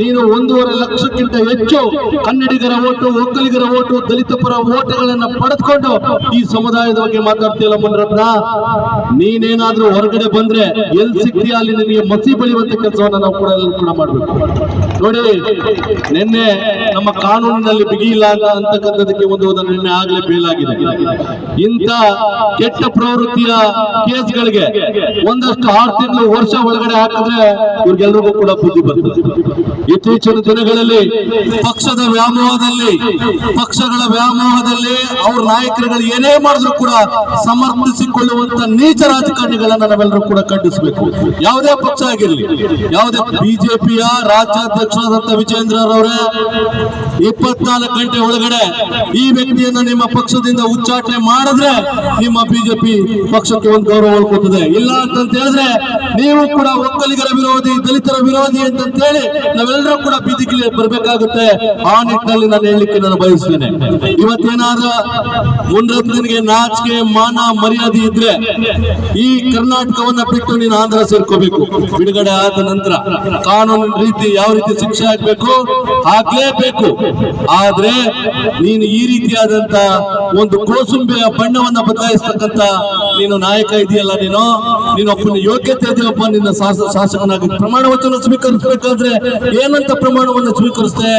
ನೀನು ಒಂದೂವರೆ ಲಕ್ಷಕ್ಕಿಂತ ಹೆಚ್ಚು ಕನ್ನಡಿಗರ ಓಟು, ಒಕ್ಕಲಿಗರ ಓಟು ದಲಿತ ಪರ ಓಟುಗಳನ್ನ ಪಡೆದುಕೊಂಡು ಈ ಸಮುದಾಯದ ಬಗ್ಗೆ ಮಾತಾಡ್ತೀಯಲ್ಲ ಮುನ್ರತ್ನ? ನೀನೇನಾದ್ರೂ ಹೊರಗಡೆ ಬಂದ್ರೆ ಎಲ್ ಸಿಗ್ತೀಯ? ಅಲ್ಲಿ ನಿನಗೆ ಮಸಿ ಬೆಳೆಯುವಂತ ಕೆಲಸವನ್ನ ನಾವು ಕೂಡ ಕೂಡ ಮಾಡ್ಬೇಕು. ನೋಡಿ, ನಿನ್ನೆ ನಮ್ಮ ಕಾನೂನಿನಲ್ಲಿ ಬಿಗಿ ಇಲ್ಲ ಅಂತ ಅಂತಕ್ಕಂಥದಕ್ಕೆ ಒಂದು ನಿನ್ನೆ ಆಗ್ಲೇ ಬೇಲಾಗಿದೆ ಇಂಥ ಕೆಟ್ಟ ಪ್ರವೃತ್ತಿಯ ಕೇಸ್ಗಳಿಗೆ ಒಂದಷ್ಟು ಆರು ತಿಂಗಳು ವರ್ಷ ಒಳಗಡೆ ಹಾಕಿದ್ರೆ ಇವ್ರಿಗೆಲ್ರಿಗೂ ಕೂಡ ಬುದ್ಧಿ ಬರ್ತದೆ. ಇತ್ತೀಚಿನ ದಿನಗಳಲ್ಲಿ ಪಕ್ಷದ ವ್ಯಾಮೋಹದಲ್ಲಿ, ಪಕ್ಷಗಳ ವ್ಯಾಮೋಹದಲ್ಲಿ ಅವ್ರ ನಾಯಕರುಗಳು ಏನೇ ಮಾಡಿದ್ರು ಕೂಡ ಸಮರ್ಪಿಸಿಕೊಳ್ಳುವಂತ ನೀಚ ರಾಜಕಾರಣಿಗಳನ್ನ ನಾವೆಲ್ಲರೂ ಕೂಡ ಖಂಡಿಸಬೇಕು. ಯಾವುದೇ ಪಕ್ಷ ಆಗಿರಲಿ, ಯಾವುದೇ ಬಿಜೆಪಿಯ ರಾಜ್ಯಾಧ್ಯಕ್ಷರಾದಂತ ವಿಜೇಂದ್ರರವರೇ ಇಪ್ಪತ್ನಾಲ್ಕು ಗಂಟೆ ಒಳಗಡೆ ಈ ವ್ಯಕ್ತಿಯನ್ನ ನಿಮ್ಮ ಪಕ್ಷದಿಂದ ಉಚ್ಚಾಟನೆ ಮಾಡಿದ್ರೆ ನಿಮ್ಮ ಬಿಜೆಪಿ ಪಕ್ಷಕ್ಕೆ ಒಂದು ಗೌರವ ಕೊಡ್ತದೆ. ಇಲ್ಲ ಅಂತಂತ ಹೇಳಿದ್ರೆ ನೀವು ಕೂಡ ಒಕ್ಕಲಿಗರ ವಿರೋಧಿ, ದಲಿತರ ವಿರೋಧಿ ಅಂತಂತ ಹೇಳಿ ನಾವೆಲ್ಲರೂ ಕೂಡ ಬೀದಿಗೆ ಬರಬೇಕಾಗುತ್ತೆ. ಆ ನಿಟ್ಟಿನಲ್ಲಿ ನಾನು ಹೇಳಲಿಕ್ಕೆ ನಾನು ಬಯಸ್ತೇನೆ ಇವತ್ತೇನಾದ್ರೂ ಮುನ್ರತ್ನನಿಗೆ ನಾಚಿಕೆ, ಮಾನ, ಮರ್ಯಾದೆ ಇದ್ರೆ ಈ ಕರ್ನಾಟಕವನ್ನ ಬಿಟ್ಟು ನೀನು ಆಂಧ್ರ ಸೇರ್ಕೋಬೇಕು. ಬಿಡುಗಡೆ ಆದ ನಂತರ ಕಾನೂನು ರೀತಿ ಯಾವ ರೀತಿ ಶಿಕ್ಷೆ ಆಗ್ಬೇಕು ಬೇಕು ಆದ್ರೆ ನೀನು ಈ ರೀತಿಯಾದಂತ ಒಂದು ಕೋಸುಂಬೆಯ ಬಣ್ಣವನ್ನ ಬದಲಾಯಿಸ್ತಕ್ಕಂತ ನೀನು ನಾಯಕ ಇದೆಯಲ್ಲ ನೀನು? ನೀನು ಒಬ್ಬನ ಯೋಗ್ಯತೆ ಇದೆಯಪ್ಪ ನಿನ್ನ ಶಾಸ- ಶಾಸಕನಾಗಿ ಪ್ರಮಾಣ ವಚನ ಸ್ವೀಕರಿಸಬೇಕಾದ್ರೆ ಏನಂತ ಪ್ರಮಾಣವನ್ನು ಸ್ವೀಕರಿಸ್ತೆ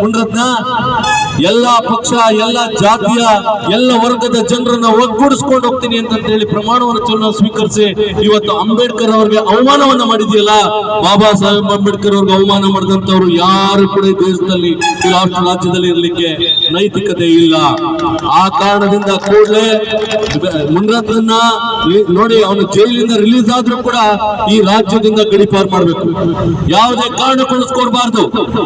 ಉಂಡ್ರತ್ನ ಎಲ್ಲಾ ಪಕ್ಷ, ಎಲ್ಲ ಜಾತಿಯ, ಎಲ್ಲ ವರ್ಗದ ಜನರನ್ನ ಒಗ್ಗೂಡಿಸ್ಕೊಂಡು ಹೋಗ್ತೀನಿ ಅಂತ ಹೇಳಿ ಪ್ರಮಾಣ ವಚನ ಸ್ವೀಕರಿಸಿ ಇವತ್ತು ಅಂಬೇಡ್ಕರ್ ಅವರಿಗೆ ಅವಮಾನವನ್ನ ಮಾಡಿದೆಯಲ್ಲ? ಬಾಬಾ ಸಾಹೇಬ್ ಅಂಬೇಡ್ಕರ್ ಅವ್ರಿಗೆ ಅವಮಾನ ಮಾಡಿದಂತವ್ರು ಯಾರು ಕೂಡ ದೇಶದಲ್ಲಿ ರಾಷ್ಟ್ರ ರಾಜ್ಯದಲ್ಲಿ ಇರಲಿಕ್ಕೆ ನೈತಿಕತೆ ಇಲ್ಲ. ಆ ಕಾರಣದಿಂದ ಕೂಡಲೇ ಮುನ್ರತ್ನ ನೋಡಿ ಅವನು ಜೈಲಿಂದ ರಿಲೀಸ್ ಆದ್ರೂ ಕೂಡ ಈ ರಾಜ್ಯದಿಂದ ಗಡಿಪಾರು ಮಾಡಬೇಕು. ಯಾವುದೇ ಕಾರಣ ಕೊಡಿಸ್ಕೊಡ್ಬಾರ್ದು.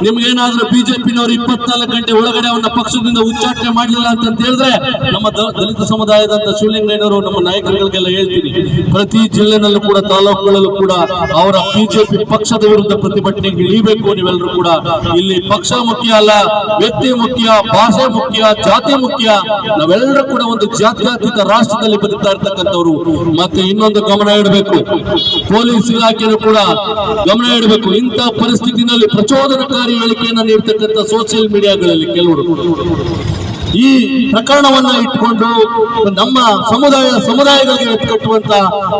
ನಿಮ್ಗೇನಾದ್ರೂ ಬಿಜೆಪಿನವರು ಇಪ್ಪತ್ನಾಲ್ಕು ಗಂಟೆ ಒಳಗಡೆ ಅವನ ಪಕ್ಷದಿಂದ ಉಚ್ಚಾಟನೆ ಮಾಡಲಿಲ್ಲ ಅಂತ ಹೇಳಿದ್ರೆ, ನಮ್ಮ ದಲಿತ ಸಮುದಾಯದಂತ ಶಿವಲಿಂಗಯ್ಯನವರು ನಮ್ಮ ನಾಯಕರುಗಳಿಗೆಲ್ಲ ಹೇಳ್ತೀನಿ, ಪ್ರತಿ ಜಿಲ್ಲೆನಲ್ಲೂ ಕೂಡ, ತಾಲೂಕುಗಳಲ್ಲೂ ಕೂಡ ಅವರ ಬಿಜೆಪಿ ಪಕ್ಷದ ವಿರುದ್ಧ ಪ್ರತಿಭಟನೆ ಇಳಿಬೇಕು ನೀವೆಲ್ಲರೂ ಕೂಡ. ಇಲ್ಲಿ ಪಕ್ಷ ಮುಖ್ಯ ಅಲ್ಲ, ವ್ಯಕ್ತಿ ಮುಖ್ಯ, ಭಾಷೆ ಮುಖ್ಯ, ಜಾತಿ ಮುಖ್ಯ ನಾವೆಲ್ಲರೂ ಕೂಡ ಒಂದು ಜಾತ್ಯಾತೀತ ರಾಷ್ಟ್ರದಲ್ಲಿ ಬದುಕ್ತಾ ಇರ್ತಕ್ಕಂಥವ್ರು. ಮತ್ತೆ ಇನ್ನೊಂದು ಗಮನ ಇಡಬೇಕು. ಪೊಲೀಸ್ ಇಲಾಖೆನೂ ಕೂಡ ಗಮನ ಇಡಬೇಕು. ಇಂತಹ ಪರಿಸ್ಥಿತಿನಲ್ಲಿ ಪ್ರಚೋದನಕಾರಿ ಹೇಳಿಕೆಯನ್ನ ನೀಡ್ತಕ್ಕಂಥ ಸೋಷಿಯಲ್ ಮೀಡಿಯಾಗಳಲ್ಲಿ ಕೆಲವರು. ಈ ಪ್ರಕರಣವನ್ನ ಇಟ್ಕೊಂಡು ನಮ್ಮ ಸಮುದಾಯ, ಸಮುದಾಯಗಳಿಗೆ ಎತ್ಕಟ್ಟುವಂತ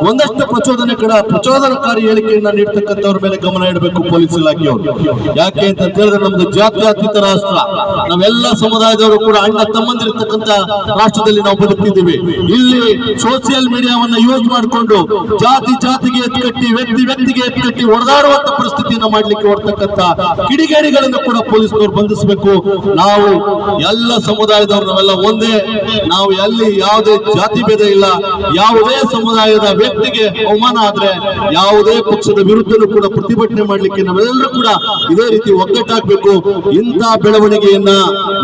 ಒಂದಷ್ಟು ಪ್ರಚೋದನೆ ಕೂಡ ಪ್ರಚೋದನಕಾರಿ ಹೇಳಿಕೆಯನ್ನ ನೀಡ್ತಕ್ಕಂಥವ್ರ ಮೇಲೆ ಗಮನ ಇಡಬೇಕು ಪೊಲೀಸ್ ಇಲಾಖೆಯವರು. ಯಾಕೆ ಅಂತ ಹೇಳಿದ್ರೆ ನಮ್ದು ಜಾತ್ಯಾತೀತ ರಾಷ್ಟ್ರ. ನಾವೆಲ್ಲ ಸಮುದಾಯದವರು ಕೂಡ ಅಣ್ಣ ತಮ್ಮಂದಿರ್ತಕ್ಕಂಥ ರಾಷ್ಟ್ರದಲ್ಲಿ ನಾವು ಬದುಕ್ತಿದ್ದೀವಿ. ಇಲ್ಲಿ ಸೋಷಿಯಲ್ ಮೀಡಿಯಾವನ್ನ ಯೂಸ್ ಮಾಡಿಕೊಂಡು ಜಾತಿ, ಜಾತಿಗೆ ಎತ್ಕಟ್ಟಿ, ವ್ಯಕ್ತಿ, ವ್ಯಕ್ತಿಗೆ ಎತ್ಕಟ್ಟಿ ಹೊಡೆದಾಡುವಂತ ಪರಿಸ್ಥಿತಿಯನ್ನ ಮಾಡ್ಲಿಕ್ಕೆ ಹೊರತಕ್ಕಂತ ಕಿಡಿಗೇಡಿಗಳನ್ನು ಕೂಡ ಪೊಲೀಸ್ನವರು ಬಂಧಿಸಬೇಕು. ನಾವು ಎಲ್ಲ ಸಮುದಾಯದವರು ನಾವೆಲ್ಲ ಒಂದೇ. ನಾವು ಎಲ್ಲಿ ಯಾವುದೇ ಜಾತಿ ಭೇದ ಇಲ್ಲ, ಯಾವುದೇ ಸಮುದಾಯದ ವ್ಯಕ್ತಿಗೆ ಅವಮಾನ ಆದ್ರೆ ಯಾವುದೇ ಪಕ್ಷದ ವಿರುದ್ಧನೂ ಕೂಡ ಪ್ರತಿಭಟನೆ ಮಾಡಲಿಕ್ಕೆ ನಾವೆಲ್ಲರೂ ಕೂಡ ಇದೇ ರೀತಿ ಒಗ್ಗಟ್ಟಾಗಬೇಕು ಇಂಥ ಬೆಳವಣಿಗೆಯನ್ನ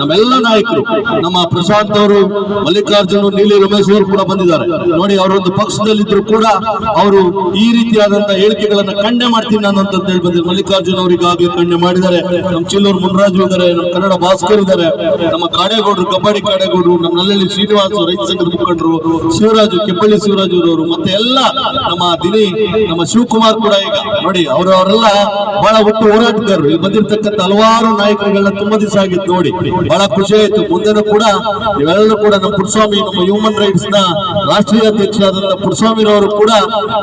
ನಮ್ಮೆಲ್ಲ ನಾಯಕರು, ನಮ್ಮ ಪ್ರಶಾಂತ್ ಅವರು, ಮಲ್ಲಿಕಾರ್ಜುನ್ ನೀಲಿ ರಮೇಶ್ ಅವರು ಕೂಡ ಬಂದಿದ್ದಾರೆ. ನೋಡಿ, ಅವರೊಂದು ಪಕ್ಷದಲ್ಲಿದ್ರು ಕೂಡ ಅವರು ಈ ರೀತಿಯಾದಂತಹ ಹೇಳಿಕೆಗಳನ್ನ ಖಂಡನೆ ಮಾಡ್ತೀನಿ ನಾನು ಅಂತ ಹೇಳಿ ಬಂದಿದ್ದಾರೆ. ಮಲ್ಲಿಕಾರ್ಜುನ್ ಅವರಿಗಾಗಿ ಕಂಡೆ ಮಾಡಿದ್ದಾರೆ. ನಮ್ಮ ಚಿಲ್ಲೂರು ಮುನ್ರಾಜು ಇದ್ದಾರೆ, ನಮ್ಮ ಕನ್ನಡ ಭಾಸ್ಕರ್ ಇದ್ದಾರೆ, ನಮ್ಮ ಕಾಡೇಗೌಡರು ಕಬಡ್ಡಿ ಕಾಡಗೂರು ನಮ್ಮ ನಲ್ಲಳ್ಳಿ ಶ್ರೀನಿವಾಸ್ ರೈತ ಸಂಘದ ಮುಖಂಡರು, ಶಿವರಾಜು ಕೆಬ್ಬಳ್ಳಿ ಶಿವರಾಜು ಅವರು ಮತ್ತೆ ಎಲ್ಲ ನಮ್ಮ ದಿನಿ, ನಮ್ಮ ಶಿವಕುಮಾರ್ ಕೂಡ ಈಗ ನೋಡಿ, ಅವರು ಅವರೆಲ್ಲ ಬಹಳ ಒಟ್ಟು ಹೋರಾಟಗಾರರು. ಇಲ್ಲಿ ಬಂದಿರತಕ್ಕಂತ ಹಲವಾರು ನಾಯಕರುಗಳನ್ನ ತುಂಬಾ ದಿವಸ ಆಗಿತ್ತು ನೋಡಿ. ಬಹಳ ಖುಷಿ ಆಯ್ತು. ಮುಂದೆನೂ ಕೂಡ ಇವೆಲ್ಲರೂ ಕೂಡ ನಮ್ಮ ಪುರುಸ್ವಾಮಿ ನಮ್ಮ ಹ್ಯೂಮನ್ ರೈಟ್ಸ್ನ ರಾಷ್ಟ್ರೀಯ ಅಧ್ಯಕ್ಷರಾದಂತಹ ಪುರಸ್ವಾಮಿರವರು ಕೂಡ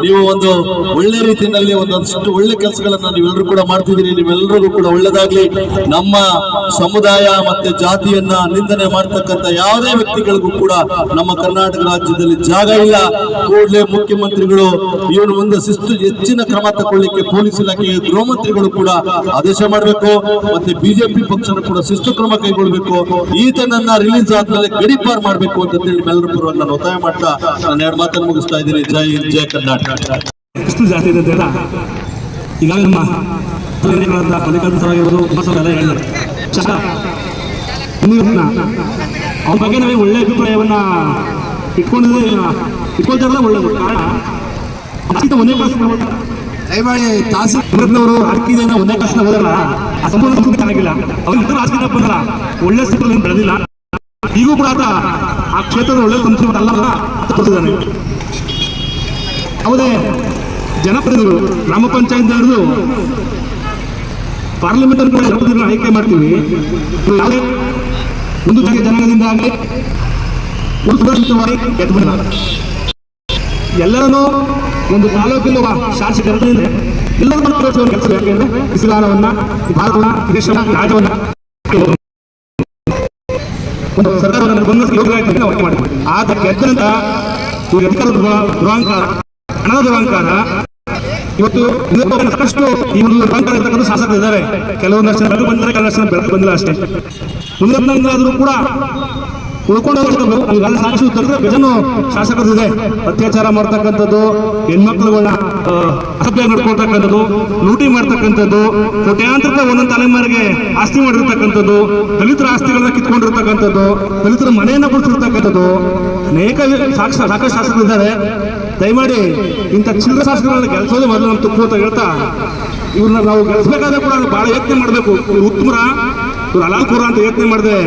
ನೀವು ಒಂದು ಒಳ್ಳೆ ರೀತಿಯಲ್ಲಿ ಒಂದಷ್ಟು ಒಳ್ಳೆ ಕೆಲಸಗಳನ್ನ ನೀವೆಲ್ಲರೂ ಕೂಡ ಮಾಡ್ತಿದ್ದೀರಿ. ನೀವೆಲ್ಲರಿಗೂ ಕೂಡ ಒಳ್ಳೇದಾಗ್ಲಿ. ನಮ್ಮ ಸಮುದಾಯ ಮತ್ತೆ ಜಾತಿಯನ್ನ ನಿಂದನೆ ಮಾಡ್ತಕ್ಕಂತ ಯಾವುದೇ ವ್ಯಕ್ತಿಗಳಿಗೂ ಕೂಡ ನಮ್ಮ ಕರ್ನಾಟಕ ರಾಜ್ಯದಲ್ಲಿ ಜಾಗ ಇಲ್ಲ. ಕೂಡಲೇ ಮುಖ್ಯಮಂತ್ರಿಗಳು ಇವನು ಮುಂದೆ ಶಿಸ್ತು ಹೆಚ್ಚಿನ ಕ್ರಮ ತಗೊಳ್ಳಿಕ್ಕೆ ಪೊಲೀಸ್ ಇಲಾಖೆಯ ಗೃಹ ಮಂತ್ರಿಗಳು ಕೂಡ ಆದೇಶ ಮಾಡಬೇಕು. ಮತ್ತೆ ಬಿಜೆಪಿ ಪಕ್ಷನ ಕೂಡ ಶಿಸ್ತು ಕ್ರಮ ಕೈಗೊಳ್ಳಬೇಕು ಈತನನ್ನ ರಿಲೀಸ್ ಆದ್ಮೇಲೆ ಗಡಿಪಾರ್ ಮಾಡಬೇಕು ಅಂತ ಹೇಳಿ ಎಲ್ಲರೂ ಪರವಾಗಿ ನಾನು ಒತ್ತಾಯ ಮಾಡ್ತಾ ನಾನು ಎರಡು ಮಾತನ್ನು ಮುಗಿಸ್ತಾ ಇದ್ದೀನಿ. ಜೈ ಹಿಂದ್, ಜೈ ಕರ್ನಾಟಕ. ಎಷ್ಟು ಜಾಸ್ತಿ ಇದೆ ಈಗಾಗಲೇ ಮಲ್ಲಿಕಾರ್ಜುನ ಸರ್ ಆಗಿರ್ಬೋದು ಉಪಸಭೆ ಅವ್ರ ಬಗ್ಗೆ ನಮಗೆ ಒಳ್ಳೆ ಅಭಿಪ್ರಾಯವನ್ನ ಇಟ್ಕೊಂಡಿದ್ರೆ ಇಟ್ಕೊಳ್ತಾರಲ್ಲ ಒಳ್ಳೇದು. ಕಾರಣ ಒಂದೇ ಕ್ಲಾಸ್ ದಯಮಾಡಿ ತಹಸೀಲ್ದಾರ್ನವರು ಅಕ್ಕಿದೇನ ಒಂದೇ ಕ್ಲಾಸ್ನ ಹೋದಲ್ಲ ಆ ಸಂಪೂರ್ಣ ಚೆನ್ನಾಗಿಲ್ಲ. ಅವ್ರು ಇತರ ರಾಜಕೀಯ ಬಂದ್ರ ಒಳ್ಳೆ ಸ್ಥಿತಿಯಲ್ಲಿ ಬೆಳೆದಿಲ್ಲ. ಈಗೂ ಕೂಡ ಆ ಕ್ಷೇತ್ರದ ಒಳ್ಳೆ ಸಂಸ್ಕೃತಿ ಅಲ್ಲ ಅಂತ ತೋರಿಸಿದ್ದಾನೆ ಯಾವುದೇ ಜನಪ್ರತಿನಿಧಿಗಳು, ಗ್ರಾಮ ಪಂಚಾಯತ್ ಹಿಡಿದು ಪಾರ್ಲಿಮೆಂಟ್ ಜನಪ್ರತಿನಿಧಿಗಳನ್ನ ಆಯ್ಕೆ ಮಾಡ್ತೀವಿ. ಯಾವುದೇ ಒಂದು ಬಗೆ ಜನಾಂಗದಿಂದ ಆಗಲಿ, ಒಂದು ಸುರಕ್ಷಿತವಾಗಿ ಗೆದ್ದು ಎಲ್ಲರನ್ನು ಎಲ್ಲರನ್ನೂ ಒಂದು ತಾಲೂಕಿನ ಒಬ್ಬ ಶಾಸಕರಿಂದ ಎಲ್ಲರೂ ತೋರಿಸುವ ಕೆಲಸ ಯಾಕೆಂದ್ರೆ ಇಸ್ಲಾಮವನ್ನ ಭಾರತವನ್ನ ದೇಶವನ್ನ ರಾಜ್ಯವನ್ನ. ಒಂದು ಸರ್ಕಾರವನ್ನು ಬಂದ ಯೋಗ್ಯವಾಗಿ ನಾವು ಮಾಡಿದ್ವಿ ಆದ ಗೆದ್ದಂತ ಅಧಿಕಾರದ ದುರ- ಹಣದ ದುರಹಂಕಾರ ಇವತ್ತು ಸಾಕಷ್ಟು ಈ ಒಂದು ದುರಹಂಕಾರ ಇರ್ತಕ್ಕಂಥ ಶಾಸಕರು ಇದ್ದಾರೆ ಕೆಲವೊಂದಷ್ಟು ಜನ ಬೆಳಕು ಬಂದಿದ್ದಾರೆ ಕೆಲವಷ್ಟು ಜನ ಬೆಳಕು ಬಂದಿಲ್ಲ ಅಷ್ಟೇ. ಮುಂದೆ ಕೂಡ ಉಳ್ಕೊಂಡು ಹೋಗ್ತಾರೆ ಈಗಾಗಲೇ ಸಾಕಷ್ಟು ಗಜನು ಶಾಸಕರು ಇದೆ ಅತ್ಯಾಚಾರ ಮಾಡ್ತಕ್ಕಂಥದ್ದು, ಹೆಣ್ಮಕ್ಳುಗಳನ್ನ ಅಸಭ್ಯ ನಡ್ಕೊಳ್ತಕ್ಕಂಥದ್ದು, ಲೂಟಿ ಮಾಡ್ತಕ್ಕಂಥದ್ದು ಕೋಟ್ಯಾಂತರ ಒಂದೊಂದು ತಲೆಮಾರಿಗೆ ಆಸ್ತಿ ಮಾಡಿರ್ತಕ್ಕಂಥದ್ದು, ದಲಿತರ ಆಸ್ತಿಗಳನ್ನ ಕಿತ್ಕೊಂಡಿರ್ತಕ್ಕಂಥದ್ದು, ದಲಿತರ ಮನೆಯನ್ನ ಬಿಡಿಸಿರ್ತಕ್ಕಂಥದ್ದು ಅನೇಕ ಸಾಕ್ಷ ಸಾಕಷ್ಟು ಶಾಸಕರು ಇದ್ದಾರೆ ದಯಮಾಡಿ ಇಂಥ ಚಿಲ್ಲರೆ ಶಾಸಕರನ್ನ ಗೆಲ್ಸೋದೇ ಮೊದಲು ನಮ್ಮ ತುಕ್ಕು ಅಂತ ಹೇಳ್ತಾ, ಇವ್ರನ್ನ ನಾವು ಗೆಲ್ಸ್ಬೇಕಾದ್ರೆ ಕೂಡ ಬಹಳ ಯತ್ನ ಮಾಡಬೇಕು. ಇವ್ರು ಉತ್ತಮರ, ಇವ್ರು ಅಲಾಲ್ಪುರ ಅಂತ ಯತ್ನ ಮಾಡಿದೆ.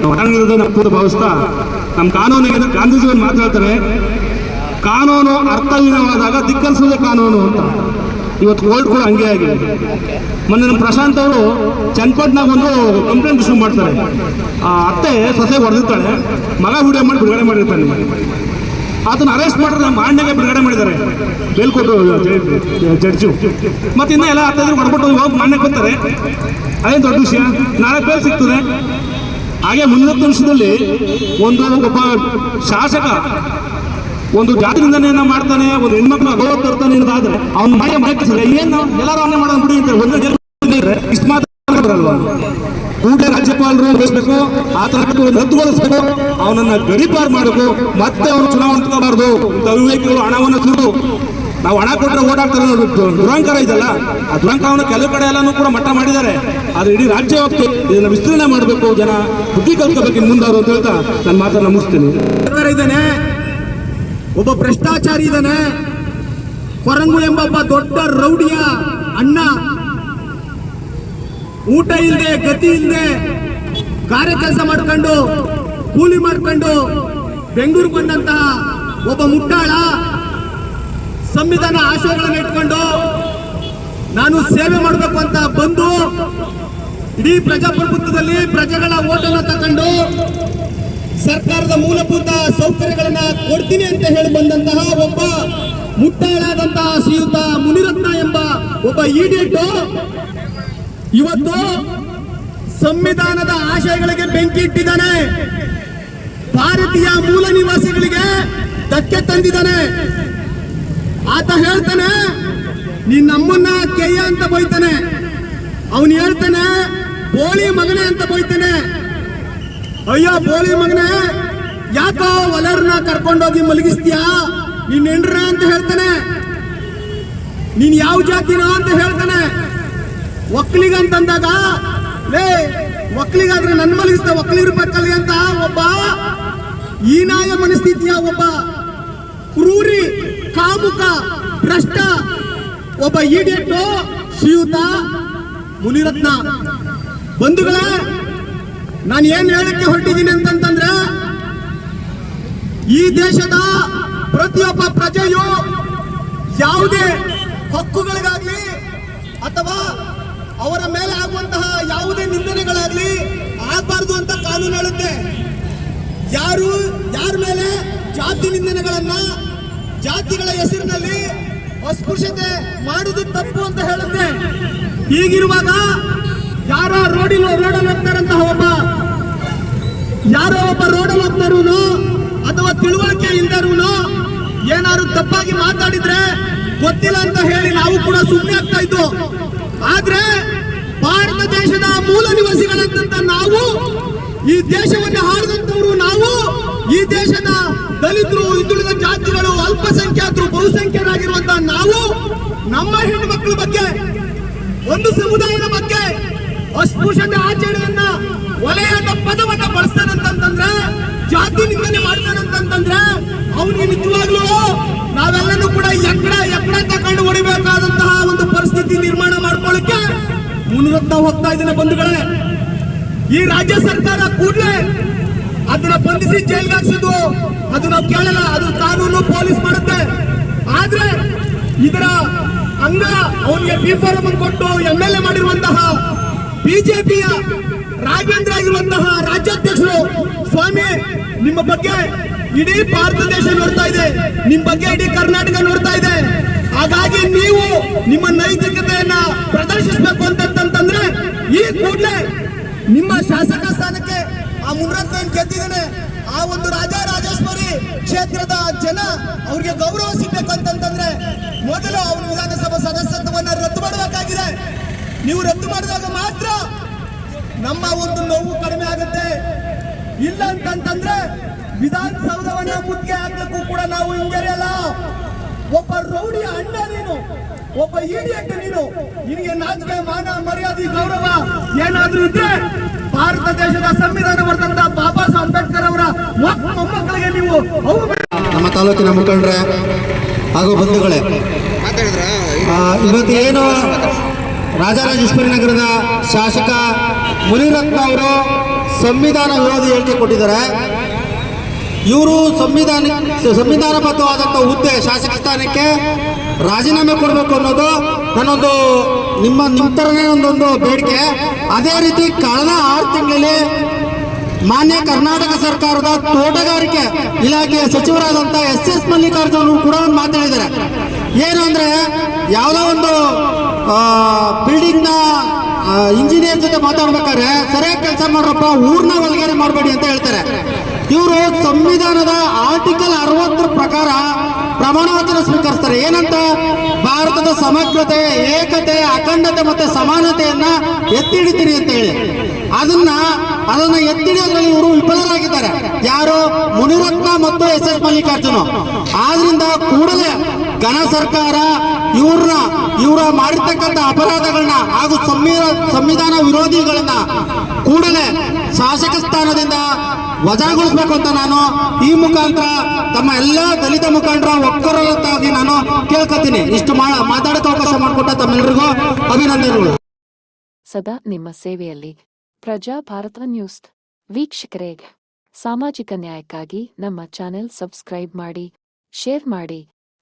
ನಾವು ಒಳಗಿರೋದೇ ನಮ್ಮ ಭಾವಿಸ್ತಾ ನಮ್ಮ ಕಾನೂನು ಗಾಂಧೀಜಿ ಒಂದು ಕಾನೂನು ಅರ್ಥಹೀನವಾದಾಗ ಧಿಕ್ಕರಿಸುವುದೇ ಕಾನೂನು ಅಂತ. ಇವತ್ತು ಕೋರ್ಟ್ ಕೂಡ ಹಂಗೆ ಆಗಿದೆ. ಮೊನ್ನೆ ನಮ್ಮ ಪ್ರಶಾಂತ್ ಅವರು ಚನ್ನಪಟ್ಟಣಾಗ ಒಂದು ಕಂಪ್ಲೇಂಟ್ ಇಶ್ಯೂ ಮಾಡ್ತಾರೆ. ಆ ಅತ್ತೆ ಸೊಸೆ ಹೊಡೆದಿರ್ತಾಳೆ, ಮಗ ವಿಡಿಯೋ ಮಾಡಿ ಬಿಡುಗಡೆ ಮಾಡಿರ್ತಾನೆ. ಆತನ ಅರೆಸ್ಟ್ ಮಾಡಿದ್ರೆ ಮಾಂಡ್ಯಗೆ ಬಿಡುಗಡೆ ಮಾಡಿದ್ದಾರೆ. ಬೇಲ್ ಕೊಟ್ಟು ಜಡ್ಜು. ಮತ್ತೆ ಇನ್ನೂ ಎಲ್ಲ ಹತ್ತೈದು ಹೊಡ್ಬಿಟ್ಟು ಹೋಗಿ ಮಾನ್ಯಕ್ಕೆ ಬರ್ತಾರೆ. ಅದೇನು ದೊಡ್ಡ ವಿಷಯ? ನಾಲ್ಕು ಬೇಲ್ ಸಿಗ್ತದೆ. ಹಾಗೆ ಮುನ್ನೂರು ನಿಮಿಷದಲ್ಲಿ ಒಂದು ಒಬ್ಬ ಶಾಸಕ ಒಂದು ಜಾತಿ ನಿಂದನೆಯನ್ನ ಮಾಡ್ತಾನೆ, ಒಂದು ಹೆಣ್ಮಕ್ಳು ಅಗೌರವ ತರ್ತಾನೆ ಅನ್ನೋದಾದ್ರೆ ಅವ್ನ ಮನೆ ಮನೆ ಏನು ಎಲ್ಲರೂ ಅವನೇ ಮಾಡೋದು ಬಿಡಿ ಅಂತ ಒಂದು ಇದ್ರೆ ಇಷ್ಟು ಮಾತಾಡಲ್ವಾ ಕೂಡಲೇ ರಾಜ್ಯಪಾಲರು ವಹಿಸಬೇಕು ತರ ರದ್ದುಗೊಳಿಸಬೇಕು ಅವನನ್ನ ಗಡಿಪಾರು ಮಾಡಬೇಕು, ಮತ್ತೆ ಅವನು ಚುನಾವಣೆ ತಗೋಬಾರ್ದು. ಇಂತ ಅವಿವೇಕಿಗಳು ಹಣವನ್ನು ಸುಡು ನಾವು ಹಣ ಕೊಟ್ಟರೆ ಓಡಾಡ್ತಾರೆ ದುರಂಕಾರ ಇದೆಲ್ಲ ಆ ದುರಂಕಾರವನ್ನು ಕೆಲವು ಕಡೆ ಎಲ್ಲನೂ ಕೂಡ ಮಟ್ಟ ಮಾಡಿದ್ದಾರೆ. ಆದ್ರೆ ಇಡೀ ರಾಜ್ಯ ವ್ಯಾಪ್ತಿ ಇದನ್ನ ವಿಸ್ತರಣೆ ಮಾಡಬೇಕು ಜನ, ಬುದ್ಧಿ ಕಲ್ಕೋಬೇಕು ಮುಂದಾರು ಅಂತ ಹೇಳ್ತಾ ನನ್ನ ಮಾತನ್ನ ಮುಗಿಸ್ತೀನಿ. ಇದ್ದಾನೆ, ಒಬ್ಬ ಭ್ರಷ್ಟಾಚಾರಿ ಇದ್ದಾನೆ ಕೊರಂಗು ಎಂಬ ದೊಡ್ಡ ರೌಡಿಯ ಅಣ್ಣ. ಊಟ ಇಲ್ಲದೆ ಗತಿ ಇಲ್ಲದೆ ಕಾರ್ಯ ಕೆಲಸ ಮಾಡ್ಕೊಂಡು, ಕೂಲಿ ಮಾಡ್ಕೊಂಡು ಬೆಂಗಳೂರು ಬಂದಂತಹ ಒಬ್ಬ ಮುಟ್ಟಾಳ ಸಂವಿಧಾನ ಆಶಯಗಳನ್ನು ಇಟ್ಕೊಂಡು ನಾನು ಸೇವೆ ಮಾಡಬೇಕು ಅಂತ ಬಂದು ಇಡೀ ಪ್ರಜಾಪ್ರಭುತ್ವದಲ್ಲಿ ಪ್ರಜೆಗಳ ಓಟನ್ನು ತಗೊಂಡು ಸರ್ಕಾರದ ಮೂಲಭೂತ ಸೌಕರ್ಯಗಳನ್ನ ಕೊಡ್ತೀನಿ ಅಂತ ಹೇಳಿ ಬಂದಂತಹ ಒಬ್ಬ ಮುಟ್ಟಾಳಾದಂತಹ ಶ್ರೀಯುತ ಮುನಿರತ್ನ ಎಂಬ ಒಬ್ಬ ಈಡೇಟು. ಇವತ್ತು ಸಂವಿಧಾನದ ಆಶಯಗಳಿಗೆ ಬೆಂಕಿ ಇಟ್ಟಿದ್ದಾನೆ ಭಾರತೀಯ ಮೂಲ ನಿವಾಸಿಗಳಿಗೆ ಧಕ್ಕೆ ತಂದಿದ್ದಾನೆ. ಆತ ಹೇಳ್ತಾನೆ ನಿನ್ನಮ್ಮನ್ನ ಕೆಯ್ಯ ಅಂತ ಬೈತಾನೆ. ಅವನು ಹೇಳ್ತಾನೆ, ಬೋಳಿ ಮಗನೇ ಅಂತ ಬೈತಾನೆ. ಅಯ್ಯೋ, ಬೋಳಿ ಮಗನೇ, ಯಾಕೋ ಒಲರ್ನ ಕರ್ಕೊಂಡೋಗಿ ಮಲಗಿಸ್ತೀಯಾ? ನೀನ್ ಹೆಂಡ್ರ ಅಂತ ಹೇಳ್ತಾನೆ. ನೀನ್ ಯಾವ ಜಾತಿನೋ ಅಂತ ಹೇಳ್ತಾನೆ. ಒಕ್ಕಲಿಗ ಅಂತಂದಾಗ ಲೇ ಒಕ್ಕಲಿಗಾದ್ರೆ ನನ್ ಮಲಗಿಸ್ತ ಒಕ್ಕಲಿರ್ಬೇಕಲ್ಲಿ ಅಂತ ಒಬ್ಬ ಈನಾಯ ಮನಸ್ಥಿತಿಯ ಒಬ್ಬ ಕ್ರೂರಿ, ಕಾಮುಕ, ಭ್ರಷ್ಟ, ಒಬ್ಬ ಈಡೇಟು ಶ್ರೀಯುತ ಮುನಿರತ್ನ. ಬಂಧುಗಳೇ, ನಾನು ಏನ್ ಹೇಳಕ್ಕೆ ಹೊರಟಿದ್ದೀನಿ ಅಂತಂತಂದ್ರೆ, ಈ ದೇಶದ ಪ್ರತಿಯೊಬ್ಬ ಪ್ರಜೆಯು ಯಾವುದೇ ಹಕ್ಕುಗಳಿಗಾಗ್ಲಿ ಅಥವಾ ಅವರ ಮೇಲೆ ಆಗುವಂತಹ ಯಾವುದೇ ನಿಂದನೆಗಳಾಗ್ಲಿ ಆಗಬಾರ್ದು ಅಂತ ಕಾನೂನು ಹೇಳುತ್ತೆ. ಯಾರು, ಯಾರ ಮೇಲೆ ಜಾತಿ ನಿಂದನೆಗಳನ್ನ, ಜಾತಿಗಳ ಹೆಸರಿನಲ್ಲಿ ಅಸ್ಪೃಶ್ಯತೆ ಮಾಡುವುದು ತಪ್ಪು ಅಂತ ಹೇಳುತ್ತೆ. ಹೀಗಿರುವಾಗ ಯಾರ ರೋಡಿನ ರೋಡಲ್ಲಿ ಹೋಗ್ತಾರಂತಹ ಒಬ್ಬ, ಯಾರೋ ಒಬ್ಬ ರೋಡಲ್ಲಿ ಹೋಗ್ತಾರೂನು ಅಥವಾ ತಿಳುವಳಿಕೆ ಇಲ್ದಾರೂನು ಏನಾದ್ರು ತಪ್ಪಾಗಿ ಮಾತಾಡಿದ್ರೆ ಗೊತ್ತಿಲ್ಲ ಅಂತ ಹೇಳಿ ನಾವು ಕೂಡ ಸುಮ್ಮನೆ ಆಗ್ತಾ ಇದ್ದು ಆದ್ರೆ ಭಾರತ ದೇಶದ ಮೂಲ ನಿವಾಸಿಗಳಂತ ನಾವು, ಈ ದೇಶವನ್ನು ಆಳಿದಂತವರು ನಾವು, ಈ ದೇಶದ ದಲಿತರು, ಹಿಂದುಳಿದ ಜಾತಿಗಳು, ಅಲ್ಪಸಂಖ್ಯಾತರು ಬಹುಸಂಖ್ಯರಾಗಿರುವಂತಹ ನಾವು, ನಮ್ಮ ಹೆಣ್ಣು ಬಗ್ಗೆ, ಒಂದು ಸಮುದಾಯದ ಬಗ್ಗೆ ಅಸ್ಪೃಶ್ಯತೆ ಆಚರಣೆಯನ್ನ ವಲಯದ ಪದವನ್ನ ಬಳಸ್ತಾನಂತಂದ್ರೆ ಜಾತಿ ನಿಂದನೆ ಮಾಡ್ತಾನಂತಂದ್ರೆ ಅವನಿಗೆ ನಿಜವಾಗ್ಲೂ ನಾವೆಲ್ಲರೂ ಕೂಡ ಎಕ್ಕಡ ಎಕ್ಕಡ ತಕೊಂಡು ಹೊಡಿಬೇಕಾದಂತಹ ಒಂದು ಪರಿಸ್ಥಿತಿ ನಿರ್ಮಾಣ ಮಾಡ್ಕೊಳಕ್ಕೆ ಮುನ್ನುಗ್ತಾ ಹೋಗ್ತಾ ಇದ್ದೇನೆ ಬಂಧುಗಳೇ. ಈ ರಾಜ್ಯ ಸರ್ಕಾರ ಕೂಡಲೇ ಅದನ್ನ ಬಂಧಿಸಿ ಜೈಲ್ಗೆ ಹಾಕ್ಸಿದ್ದು ಅದು ನಾವು ಕೇಳಲ್ಲ, ಅದು ಕಾನೂನು ಪೊಲೀಸ್ ಮಾಡುತ್ತೆ. ಆದ್ರೆ ಇದರ ಅಂಗ ಅವನಿಗೆ ಬಿ ಕೊಟ್ಟು ಎಂ ಎಲ್ ಎ ಮಾಡಿರುವಂತಹ ಬಿಜೆಪಿಯ ರಾಘವೇಂದ್ರ ಆಗಿರುವಂತಹ ರಾಜ್ಯಾಧ್ಯಕ್ಷರು, ಸ್ವಾಮಿ, ನಿಮ್ಮ ಬಗ್ಗೆ ಇಡೀ ಭಾರತ ದೇಶ ನೋಡ್ತಾ ಇದೆ. ನಿಮ್ಮ ಬಗ್ಗೆ ಇಡೀ ಕರ್ನಾಟಕ ನೋಡ್ತಾ ಇದೆ. ಹಾಗಾಗಿ ನೀವು ನಿಮ್ಮ ನೈತಿಕತೆಯನ್ನ ಪ್ರದರ್ಶಿಸಬೇಕು ಅಂತಂತಂದ್ರೆ ಈ ಕೂಡಲೇ ನಿಮ್ಮ ಶಾಸಕ ಸ್ಥಾನಕ್ಕೆ ಆ ಮುನ್ರತ್ನ ಏನ್ ಗೆದ್ದಿದ್ದಾನೆ. ಆ ಒಂದು ರಾಜ ರಾಜೇಶ್ವರಿ ಕ್ಷೇತ್ರದ ಜನ ಅವ್ರಿಗೆ ಗೌರವ ಸಿಗ್ಬೇಕು ಅಂತಂತಂದ್ರೆ ಮೊದಲು ಅವ್ರ ವಿಧಾನಸಭಾ ಸದಸ್ಯತ್ವವನ್ನ ರದ್ದು ಮಾಡಬೇಕಾಗಿದೆ. ನೀವು ರದ್ದು ಮಾಡಿದಾಗ ಮಾತ್ರ ನಮ್ಮ ಒಂದು ನೋವು ಕಡಿಮೆ ಆಗುತ್ತೆ. ಇಲ್ಲ ಅಂತಂತಂದ್ರೆ ವಿಧಾನಸೌಧವನ್ನ ಮುತ್ತಿಗೆ ಹಾಕ್ಲಿಕ್ಕೂ ಕೂಡ ನಾವು ಹಿಂಜರಿಯಲ್ಲ. ಒಬ್ಬ ರೌಡಿಯ ಅಣ್ಣ ನೀನು ಒಬ್ಬ ಈಡಿಯಟ್ ನೀನು ನಿನಗೆ ನಾಚಿಕೆ ಮಾನ ಮರ್ಯಾದೆ ಗೌರವ ಏನಾದ್ರೂ ಇದ್ರೆ ಭಾರತ ದೇಶದ ಸಂವಿಧಾನ ಬರೆದಂತ ಬಾಬಾ ಸಾಹೇಬ್ ಅಂಬೇಡ್ಕರ್ ಅವರ ಮಕ್- ಮೊಮ್ಮಕ್ಕಳಿಗೆ ನೀವು ನಮ್ಮ ತಾಲೂಕಿನ ಮುಖಂಡ್ರೆ ಹಾಗೂ ಬಂಧುಗಳೇ ಆ, ಇವತ್ತು ಏನು ರಾಜರಾಜೇಶ್ವರಿ ನಗರದ ಶಾಸಕ ಮುನಿರತ್ನ ಅವರು ಸಂವಿಧಾನ ವಿರೋಧಿ ಹೇಳಿಕೆ ಕೊಟ್ಟಿದ್ದಾರೆ. ಇವರು ಸಂವಿಧಾನ ಸಂವಿಧಾನಬದ್ಧವಾದಂಥ ಹುದ್ದೆ ಶಾಸಕ ಸ್ಥಾನಕ್ಕೆ ರಾಜೀನಾಮೆ ಕೊಡಬೇಕು ಅನ್ನೋದು ನನ್ನೊಂದು ನಿಮ್ಮ ನಿಮ್ಮ ಥರನೇ ಒಂದೊಂದು ಬೇಡಿಕೆ. ಅದೇ ರೀತಿ ಕಳೆದ ಆರು ತಿಂಗಳಲ್ಲಿ ಮಾನ್ಯ ಕರ್ನಾಟಕ ಸರ್ಕಾರದ ತೋಟಗಾರಿಕೆ ಇಲಾಖೆಯ ಸಚಿವರಾದಂಥ ಎಸ್ ಎಸ್ ಮಲ್ಲಿಕಾರ್ಜುನ್ ಕೂಡ ಮಾತಾಡಿದ್ದಾರೆ ಏನು ಅಂದರೆ, ಯಾವುದೋ ಒಂದು ಬಿಲ್ಡಿಂಗ್ನ ಇಂಜಿನಿಯರ್ ಜೊತೆ ಮಾತಾಡ್ಬೇಕಾದ್ರೆ ಸರಿಯಾಗಿ ಕೆಲಸ ಮಾಡ್ರಪ್ಪ, ಊರ್ನ ಒಳಗಡೆ ಮಾಡಬೇಡಿ ಅಂತ ಹೇಳ್ತಾರೆ. ಇವರು ಸಂವಿಧಾನದ ಆರ್ಟಿಕಲ್ ಅರವತ್ತರ ಪ್ರಕಾರ ಪ್ರಮಾಣ ವಚನ ಸ್ವೀಕರಿಸ್ತಾರೆ. ಏನಂತ? ಭಾರತದ ಸಮಗ್ರತೆ, ಏಕತೆ, ಅಖಂಡತೆ ಮತ್ತೆ ಸಮಾನತೆಯನ್ನ ಎತ್ತಿ ಹಿಡಿತೀನಿ ಅಂತ ಹೇಳಿ. ಅದನ್ನ ಅದನ್ನ ಎತ್ತಿ ಹಿಡಿಯೋದ್ರಲ್ಲಿ ಇವರು ವಿಫಲರಾಗಿದ್ದಾರೆ. ಯಾರು? ಮುನಿರತ್ನ ಮತ್ತು ಎಸ್ ಎಸ್ ಮಲ್ಲಿಕಾರ್ಜುನ. ಆದ್ರಿಂದ ಕೂಡಲೇ ಘನ ಸರ್ಕಾರ ಇವ್ರನ್ನ, ಇವರ ಮಾಡಿರ್ತಕ್ಕಂಥ ಅಪರಾಧಗಳನ್ನ ಹಾಗೂ ಸಂವಿಧಾನ ವಿರೋಧಿಗಳನ್ನ ಕೂಡಲೇ ಶಾಸಕ ಸ್ಥಾನದಿಂದ ವಜಾಗೊಳಿಸ್ಬೇಕು ಅಂತ ನಾನು ಈ ಮುಖಾಂತರ ತಮ್ಮ ಎಲ್ಲ ದಲಿತ ಮುಖಂಡರ ಒಕ್ಕರಲತ್ತಾಗಿ ನಾನು ಕೇಳ್ಕೊತೀನಿ. ಇಷ್ಟು ಮಾತಾಡಕ್ಕೆ ಅವಕಾಶ ಮಾಡಿಕೊಟ್ಟ ತಮ್ಮೆಲ್ಲರಿಗೂ ಅಭಿನಂದನೆಗಳು. ಸದಾ ನಿಮ್ಮ ಸೇವೆಯಲ್ಲಿ ಪ್ರಜಾ ಭಾರತ ನ್ಯೂಸ್. ವೀಕ್ಷಕರೇ, ಸಾಮಾಜಿಕ ನ್ಯಾಯಕ್ಕಾಗಿ ನಮ್ಮ ಚಾನೆಲ್ ಸಬ್ಸ್ಕ್ರೈಬ್ ಮಾಡಿ, ಶೇರ್ ಮಾಡಿ.